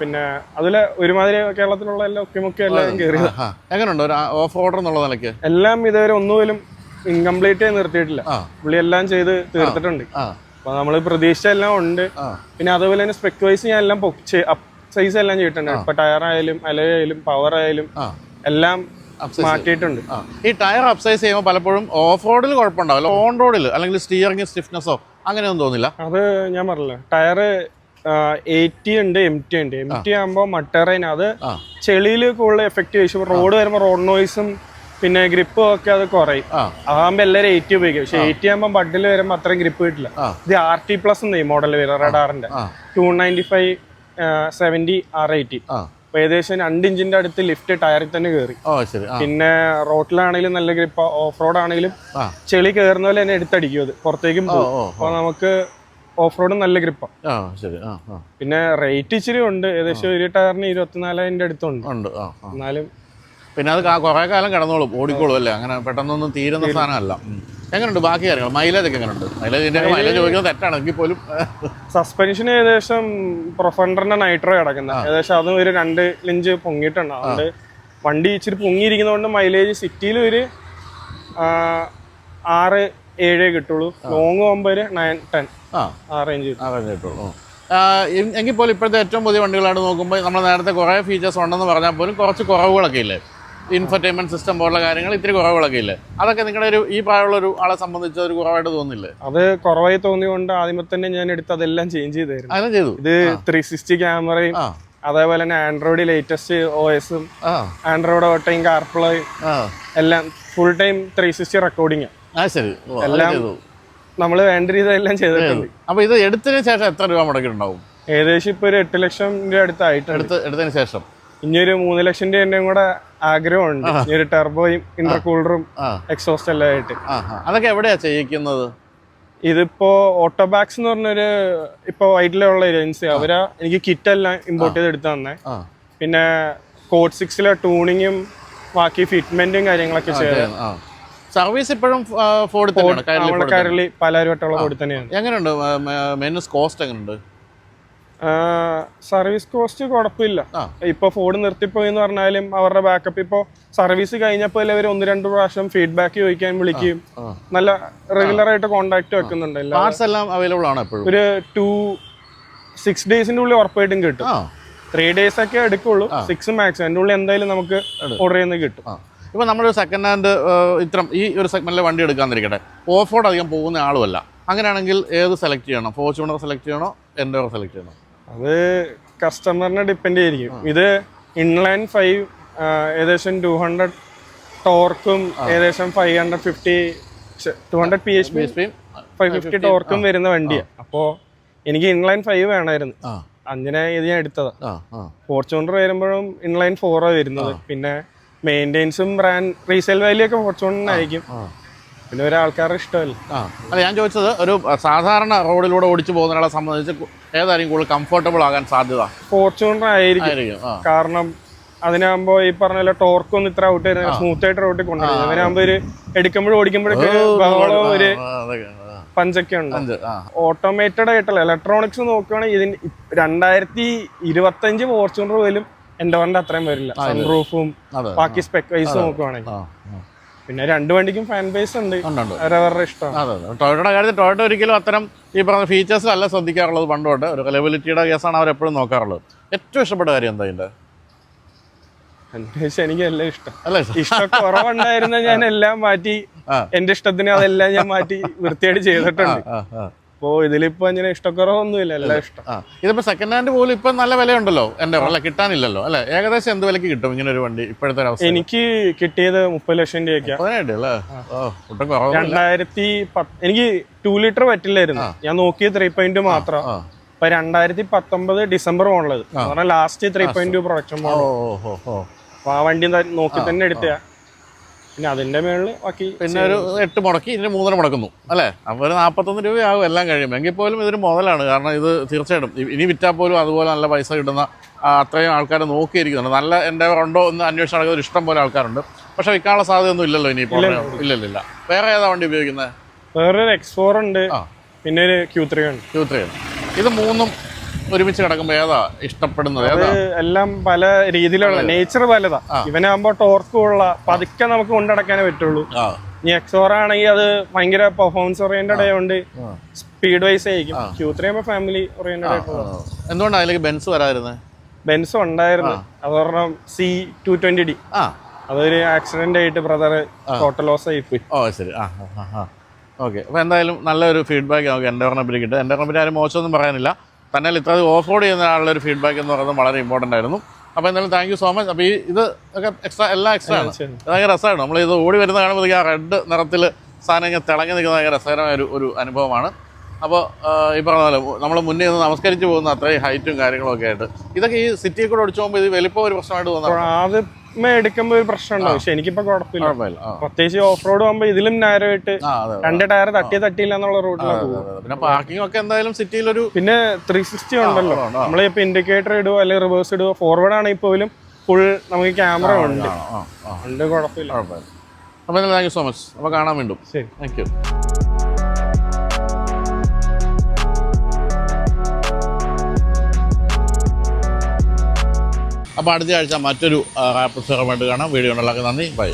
പിന്നെ അതിൽ ഒരുമാതിരി കേരളത്തിലുള്ള എല്ലാം ഒക്കെ മുഖ്യ എല്ലാം കയറി എങ്ങനെയുണ്ട് ഓഫ് എന്നുള്ള നിലയ്ക്ക്? എല്ലാം ഇതുവരെ ഒന്നുപോലും ഇൻകംപ്ലീറ്റ് ചെയ്ത് നിർത്തിയിട്ടില്ല. പുള്ളി എല്ലാം ചെയ്ത് തീർത്തിട്ടുണ്ട്. അപ്പൊ നമ്മൾ പ്രതീക്ഷിച്ച എല്ലാം ഉണ്ട്. പിന്നെ അതുപോലെ തന്നെ സ്പെക് വൈസ് ഞാൻ എല്ലാം സൈസ് എല്ലാം ചെയ്തിട്ടുണ്ട്. ഇപ്പൊ ടയർ ആയാലും അലയായാലും പവർ ആയാലും എല്ലാം മാറ്റിയിട്ടുണ്ട്. ഈ ടയർ അപ്സൈസ് ചെയ്യുമ്പോൾ പലപ്പോഴും ഓഫ് റോഡിൽ കുഴപ്പമുണ്ടാവില്ല. ഓൺ റോഡിൽ അല്ലെങ്കിൽ സ്റ്റിയറിംഗ് സ്റ്റിഫ്നെസ്സോ അങ്ങനെയൊന്നും തോന്നില്ല? അത് ഞാൻ പറഞ്ഞില്ല ടയർ എയ്റ്റി ഉണ്ട് എം ടി ഉണ്ട്. എം ടി ആകുമ്പോൾ മട്ടറൈൻ അത് ചെളിയിൽ കൂടുതൽ എഫക്റ്റ് ചെയ്യും റോഡ് വരുമ്പോൾ റോഡ് നോയ്സും പിന്നെ ഗ്രിപ്പും ഒക്കെ അത് കുറയും. അതാകുമ്പോൾ എല്ലാവരും എയ്റ്റി ഉപയോഗിക്കും. പക്ഷെ എയ്റ്റി ആകുമ്പോൾ ബഡിൽ വരുമ്പോൾ അത്രയും ഗ്രിപ്പ് കിട്ടില്ല. ഇത് ആർ ടി പ്ലസ് ഈ മോഡൽ വരും റഡാറിന്റെ. ആ. Two ninety five seventy R eighty ആ അപ്പൊ ഏകദേശം രണ്ട് ഇഞ്ചിന്റെ അടുത്ത് ലിഫ്റ്റ് ടയറിൽ തന്നെ കയറി ഓ ശരി. ആ. പിന്നെ റോട്ടിലാണെങ്കിലും നല്ല ഗ്രിപ്പ് ഓഫ് റോഡ് ആണെങ്കിലും ആ. ചെളി കയറുന്ന പോലെ തന്നെ എടുത്തടിക്കും അത്. പുറത്തേക്കും ഓ പോകും ഓ അപ്പൊ നമുക്ക് ഓഫ് റോഡ് നല്ല ഗ്രിപ്പാണ് ആ. ശരി. ആ ആ. പിന്നെ റേറ്റ് ഇച്ചിരി ഉണ്ട്. ഏകദേശം ഒരു ടയറിന് ഇരുപത്തിനാലായിരം അടുത്തുണ്ട് ഉണ്ട്. ആ ആ. എന്നാലും പിന്നെ അത് കാ- കുറേ കാലം കിടന്നോളും ഓടിക്കോളും അല്ലേ? അങ്ങനെ പെട്ടെന്നൊന്നും തീരുന്ന സാധനമല്ല. ഉം. എങ്ങനെയുണ്ട് ബാക്കി കാര്യങ്ങൾ? മൈലേജ് ഒക്കെ എങ്ങനെയുണ്ട് മൈലേജ് മൈലേജ് ചോദിക്കുന്നത് തെറ്റാണ്. എങ്കിൽ പോലും സസ്പെൻഷൻ ഏകദേശം പ്രൊഫണ്ടറിന്റെ നൈട്രോ കിടക്കുന്ന ഏകദേശം അതും ഒരു രണ്ട് ലിഞ്ച് പൊങ്ങിയിട്ടുണ്ട്. അതുകൊണ്ട് വണ്ടി ഇച്ചിരി പൊങ്ങിയിരിക്കുന്നതുകൊണ്ട് മൈലേജ് സിറ്റിയിൽ ഒരു ആറ് ഏഴേ കിട്ടുള്ളൂ. ലോങ് പോകുമ്പോൾ ഒരു നയൻ ടെൻ ആ. റേഞ്ച് കിട്ടുള്ളൂ. എങ്കിൽ പോലും ഇപ്പോഴത്തെ ഏറ്റവും പുതിയ വണ്ടികളായിട്ട് നോക്കുമ്പോൾ നമ്മൾ നേരത്തെ കുറേ ഫീച്ചേഴ്സ് ഉണ്ടെന്ന് പറഞ്ഞാൽ പോലും കുറച്ച് കുറവുകളൊക്കെ ഇല്ലേ? ഇൻഫർടൈൻമെന്റ് സിസ്റ്റം പോലുള്ള കാര്യങ്ങൾ ഇത്തിരി കുറവുകളൊക്കെ ഇല്ലേ? അതൊക്കെ നിങ്ങളുടെ ഒരു ഈ പ്രായമുള്ള ഒരു ആളെ സംബന്ധിച്ച് ഒരു കുറവായിട്ട് തോന്നില്ലേ? അത് കുറവായി തോന്നിയുകൊണ്ട് ആദ്യമേ തന്നെ ഞാൻ എടുത്ത് അതെല്ലാം ചേഞ്ച് ചെയ്തായിരുന്നു. ചെയ്തു? ഇത് ത്രീ സിക്സ്റ്റി ക്യാമറയും അതേപോലെ തന്നെ ആൻഡ്രോയിഡ് ലേറ്റസ്റ്റ് ഒ എസും ആൻഡ്രോയിഡ് ഓട്ടോയും കാർപ്ലോയും എല്ലാം full time three sixty recording ശരി. എല്ലാം നമ്മൾ വേണ്ട രീതിയിലെല്ലാം ചെയ്തിട്ടുണ്ട്. അപ്പൊ ഇത് എടുത്തതിന് ശേഷം എത്ര രൂപ മുടക്കിയിട്ടുണ്ടാവും? ഏകദേശം ഇപ്പൊ ഒരു എട്ട് ലക്ഷം രൂപ അടുത്തായിട്ട് എടുത്ത് എടുത്തതിന് ശേഷം. ഇനി ഒരു മൂന്ന് ലക്ഷം രൂപയും കൂടെ ആഗ്രഹമുണ്ട്. ഇനിയൊരു ടെർബോയും ഇന്റർകൂളറും എക്സോസ്റ്റ് എല്ലാം ആയിട്ട്. അതൊക്കെ എവിടെയാ ചെയ്യിക്കുന്നത്? ഇതിപ്പോ ഓട്ടോബാക്സ് എന്ന് പറഞ്ഞൊരു ഇപ്പൊ വൈറ്റിലുള്ള ഏജൻസി. അവരാ എനിക്ക് കിറ്റ് എല്ലാം ഇമ്പോർട്ട് ചെയ്ത് എടുത്തു തന്നെ. പിന്നെ കോഡ് സിക്സിലെ ട്യൂണിങ്ങും ബാക്കി ഫിറ്റ്മെന്റും കാര്യങ്ങളൊക്കെ ചെയ്ത് സർവീസ് ഇപ്പോഴും തന്നെ. കരളി പാലാരിവട്ടമുള്ള കൂടി തന്നെയാണ്. എങ്ങനെയുണ്ട്? മെയിനസ് കോസ്റ്റ് എങ്ങനെയുണ്ട്? സർവീസ് കോസ്റ്റ് കുഴപ്പമില്ല. ഇപ്പൊ ഫോൺ നിർത്തിപ്പോയി എന്ന് പറഞ്ഞാലും അവരുടെ ബാക്കപ്പ് ഇപ്പൊ സർവീസ് കഴിഞ്ഞപ്പോൾ അവർ ഒന്ന് രണ്ട് പ്രാവശ്യം ഫീഡ്ബാക്ക് ചോദിക്കാൻ വിളിക്കുകയും നല്ല റെഗുലർ ആയിട്ട് കോണ്ടാക്ട് വെക്കുന്നുണ്ട്. എല്ലാം അവൈലബിൾ ആണ് ഒരു ടു സിക്സ് ഡേയ്സിന്റെ ഉള്ളിൽ ഉറപ്പായിട്ടും കിട്ടും. ത്രീ ഡേയ്സ് ഒക്കെ എടുക്കുള്ളൂ. സിക്സ് മാക്സിമം അതിന്റെ ഉള്ളിൽ എന്തായാലും നമുക്ക് ഓർഡർ ചെയ്യുന്നത് കിട്ടും. ഇപ്പൊ നമ്മൾ നമ്മളൊരു സെക്കൻഡ് ഹാൻഡ് ഇത്തരം ഈ ഒരു സെഗ്മെന്റിലെ വണ്ടി എടുക്കാന്നിരിക്കട്ടെ ഓഫ് റോഡ് അധികം പോകുന്ന ആളുമല്ല. അങ്ങനെയാണെങ്കിൽ ഏത് സെലക്ട് ചെയ്യണം? ഫോർച്യൂണർ സെലക്ട് ചെയ്യണോ? എൻഡോർ സെലക്ട് ചെയ്യണോ? അത് കസ്റ്റമറിനെ ഡിപ്പെൻഡ് ചെയ്തിരിക്കും. ഇത് ഇൻലൈൻ ഫൈവ് ഏകദേശം ടു ഹൺഡ്രഡ് ടോർക്കും ഏകദേശം five hundred fifty two hundred P H P five fifty ടോർക്കും വരുന്ന വണ്ടിയാണ് അപ്പോൾ എനിക്ക് ഇൻലൈൻ ഫൈവ് വേണമായിരുന്നു അങ്ങനെ ഇത് ഞാൻ എടുത്തതാ. ഫോർച്യൂണർ വരുമ്പോഴും ഇൻലൈൻ ഫോറാണ് വരുന്നത്. പിന്നെ മെയിന്റെനൻസും ബ്രാൻഡ് റീസെയിൽ വാല്യൂ ഒക്കെ ഫോർച്യൂണറിനായിരിക്കും പിന്നെ ഒരാൾക്കാരുടെ ഇഷ്ടമല്ല? ആ. അല്ല ഞാൻ ചോദിച്ചത് ഒരു സാധാരണ റോഡിലൂടെ ഓടിച്ചു പോകുന്ന ഒരാളെ സംബന്ധിച്ച് ഏതായിരിക്കും കൂടുതൽ കംഫർട്ടബിൾ ആകാൻ സാധ്യത. ഫോർച്യൂണർ ആയിരിക്കും. ആയിരിക്കും ആ. കാരണം അതിനാകുമ്പോ ഈ പറഞ്ഞ ടോർക്ക് ഒന്നും ഇത്ര ഔട്ട് വരുന്ന സ്മൂത്ത് ആയിട്ട് റോഡിൽ കൊണ്ടുവരും. അതിനാകുമ്പോ ഒരു എടുക്കുമ്പോഴും ഓടിക്കുമ്പോഴൊക്കെ ബഹളവും ഒരു പഞ്ചൊക്കെ ഉണ്ട്? അഞ്ച് ഓട്ടോമേറ്റഡ് ആയിട്ടുള്ള ഇലക്ട്രോണിക്സ് നോക്കുകയാണെങ്കിൽ ഇതിന് രണ്ടായിരത്തി രണ്ടായിരത്തി ഇരുപത്തഞ്ച് ഫോർച്യൂണർ പോലും എൻഡോറിന്റെ അത്രയും വരില്ല. സൺറൂഫും ബാക്കി സ്പെക് വൈസ് നോക്കുവാണെങ്കിൽ. പിന്നെ രണ്ട് വണ്ടിക്കും ഫാൻ ബേസ് ഉണ്ട്. അവരവരുടെ ഇഷ്ടം അതെ അതെ. ടൊയോട്ടയുടെ കാര്യത്തിൽ ടൊയോട്ട ഒരിക്കലും അത്തരം ഈ പറഞ്ഞ ഫീച്ചേഴ്സ് അല്ല ശ്രദ്ധിക്കാറുള്ളത് പണ്ടുകൊണ്ട് ഒരു കലബിലിറ്റിയുടെ കേസാണ് അവർ എപ്പോഴും നോക്കാറുള്ളത്. ഏറ്റവും ഇഷ്ടപ്പെട്ട കാര്യം എന്താ ഇതിന്റെ എനിക്ക് എല്ലാം ഇഷ്ടം. ഇഷ്ടം. കുറവുണ്ടായിരുന്ന ഞാൻ എല്ലാം മാറ്റി. എന്റെ ഇഷ്ടത്തിന് അതെല്ലാം ഞാൻ മാറ്റി വൃത്തിയായിട്ട് ചെയ്തിട്ടുണ്ട്. അപ്പോ ഇതിലിപ്പോ അങ്ങനെ ഇഷ്ടക്കുറവൊന്നുമില്ല എല്ലാം ഇഷ്ടം. ആ ഇതിപ്പോ സെക്കൻഡ് ഹാൻഡ് പോലും ഇപ്പം നല്ല വിലയുണ്ടല്ലോ എന്റെ അല്ല കിട്ടാനില്ലല്ലോ അല്ലേ? ഏകദേശം എന്ത് വിലക്ക് കിട്ടും ഇങ്ങനെ ഒരു വണ്ടി ഇപ്പോഴത്തെ ഒരു അവസ്ഥ എനിക്ക് കിട്ടിയത് മുപ്പത് ലക്ഷം രൂപയ്ക്കാ. പതിനായിട്ട് അല്ലേ? ഓ ഒട്ടും കുറവ് രണ്ടായിരത്തി പത്ത് എനിക്ക് ടൂ ലിറ്റർ പറ്റില്ലായിരുന്നു. ഞാൻ നോക്കിയ ത്രീ പോയിന്റ് മാത്രം. ആ. അപ്പൊ രണ്ടായിരത്തി പത്തൊമ്പത് ഡിസംബർ മോഡലത് പറഞ്ഞാൽ last three point two production ഓ പോകണം ഓ ഓ ഓ. അപ്പൊ ആ വണ്ടി നോക്കി തന്നെ എടുത്തയാ. പിന്നെ അതിന്റെ മേളിൽ ബാക്കി പിന്നെ ഒരു എട്ട് മുടക്കി ഇതിന് മൂന്നര മുടക്കുന്നു അല്ലേ? അപ്പോൾ ഒരു നാൽപ്പത്തൊന്ന് രൂപയാകും എല്ലാം കഴിയും എങ്കിൽ പോലും ഇതൊരു മുതലാണ് കാരണം ഇത് തീർച്ചയായിട്ടും ഇനി വിറ്റാൽ പോലും അതുപോലെ നല്ല പൈസ കിട്ടുന്ന അത്രയും ആൾക്കാർ നോക്കിയിരിക്കുന്നുണ്ട്. നല്ല എന്റെ ഉണ്ടോ എന്ന് അന്വേഷിച്ച് നടക്കുന്ന ഒരു ഇഷ്ടം പോലെ ആൾക്കാരുണ്ട്. പക്ഷെ വിൽക്കാനുള്ള സാധ്യതയൊന്നും ഇല്ലല്ലോ ഇനിയിപ്പോൾ ഇല്ലല്ലില്ല ഇല്ല ഇല്ല. വേറെ ഏതാ വണ്ടി ഉപയോഗിക്കുന്നത്? വേറെ എക്സ് ഫോർ ഉണ്ട്. പിന്നെ ഒരു ക്യൂ ത്രീ ഉണ്ട്. ക്യൂ ത്രീ ഉണ്ട്. ഇത് മൂന്നും ഒരുമിച്ച് കിടക്കുമ്പോൾ ഏതാ ഇഷ്ടപ്പെടുന്നത്? ഏതാ? എല്ലാം പല രീതിയിലുള്ള നേച്ചർ പലതാ. ഇവനാകുമ്പോ ടോർക്കും ഉള്ള പതുക്കെ നമുക്ക് കൊണ്ടടക്കാനേ പറ്റുള്ളൂ. ഇനി എക്സോർ ആണെങ്കിൽ അത് ഭയങ്കര പെർഫോമൻസ് ഓറിയന്റഡ് ആയതുകൊണ്ട് സ്പീഡ് വൈസ് ആയിരിക്കും. ക്യൂ ത്രീ ആകുമ്പോൾ ഫാമിലി ഓറിയന്റഡ് ആയിട്ടുള്ള എന്തുകൊണ്ടാണ് അതിലേക്ക് ബെൻസ് വരാതിരുന്നത് ബെൻസ് ഉണ്ടായിരുന്നു. അത് പറഞ്ഞാൽ സി ടു ട്വന്റി ഡി ആ. അതൊരു ആക്സിഡന്റ് ആയിട്ട് ബ്രദർ ടോട്ടൽ ലോസ് ആയി പോയി. ഓ ശരി. ആ ഓക്കെ അപ്പോൾ എന്തായാലും നല്ലൊരു ഫീഡ്ബാക്ക് നമുക്ക് എന്റെ പറ്റി കിട്ടും. എന്റെ പറ്റി ആരും മോശമൊന്നും പറയാനില്ല. തന്നെ ഇത്ര ഓഫ് റോഡ് ചെയ്യുന്ന ആളുടെ ഒരു ഫീഡ്ബാക്ക് എന്ന് പറയുന്നത് വളരെ ഇമ്പോർട്ടന്റ് ആയിരുന്നു. അപ്പോൾ എന്തായാലും താങ്ക് യു സോ മച്ച് അപ്പോൾ ഈ ഇത് ഒക്കെ എക്സ്ട്രാ എല്ലാം എക്സ്ട്രാ ആണ്. ഭയങ്കര രസമാണ്. നമ്മൾ ഇത് ഓടി വരുന്ന കാണുമ്പോഴത്തേക്ക് ആ റെഡ് നിറത്തിൽ സാധനം ഇങ്ങനെ തിളങ്ങി നിൽക്കുന്ന ഭയങ്കര രസകരമായ ഒരു ഒരു അനുഭവമാണ്. അപ്പോൾ ഈ പറഞ്ഞ പോലെ നമ്മൾ മുന്നേ നിന്ന് നമസ്കരിച്ച് പോകുന്ന അത്രയും ഹൈറ്റും കാര്യങ്ങളൊക്കെ ആയിട്ട്. ഇതൊക്കെ ഈ സിറ്റിയെ കൂടെ ഒടിച്ചു പോകുമ്പോൾ ഇത് വലിപ്പം ഒരു പ്രശ്നമായിട്ട് തോന്നുന്നു ആദ്യമേ എടുക്കുമ്പോ ഒരു പ്രശ്നം ഉണ്ടാവും പക്ഷെ എനിക്കിപ്പോ കുഴപ്പമില്ല. പ്രത്യേകിച്ച് ഓഫ് റോഡ് പോകുമ്പോ ഇതിലും നേരമായിട്ട്. രണ്ട് ടയർ തട്ടിയ തട്ടിയില്ല എന്നുള്ള റോഡിലാണ് അതെ, അതെ. പിന്നെ പാർക്കിംഗ് ഒക്കെ എന്തായാലും സിറ്റിയിലൊരു പിന്നെ ത്രീ സിക്സ്റ്റി ഉണ്ടല്ലോ. നമ്മളിപ്പോ ഇൻഡിക്കേറ്റർ ഇടുവോ അല്ലെങ്കിൽ റിവേഴ്സ് ഇടുവോ? ഫോർവേഡ് ആണെങ്കിൽ പോലും ഫുൾ നമുക്ക് ക്യാമറ ഉണ്ട്. കുഴപ്പമില്ല. അപ്പൊ താങ്ക് യു സോ മച്ച് അപ്പൊ കാണാൻ വീണ്ടും. ശരി. താങ്ക് യു അപ്പോൾ അടുത്ത ആഴ്ച മറ്റൊരു പുസ്തകമായിട്ട് കാണാം. വീഡിയോ ഉണ്ടാക്കി നന്ദി. ബൈ.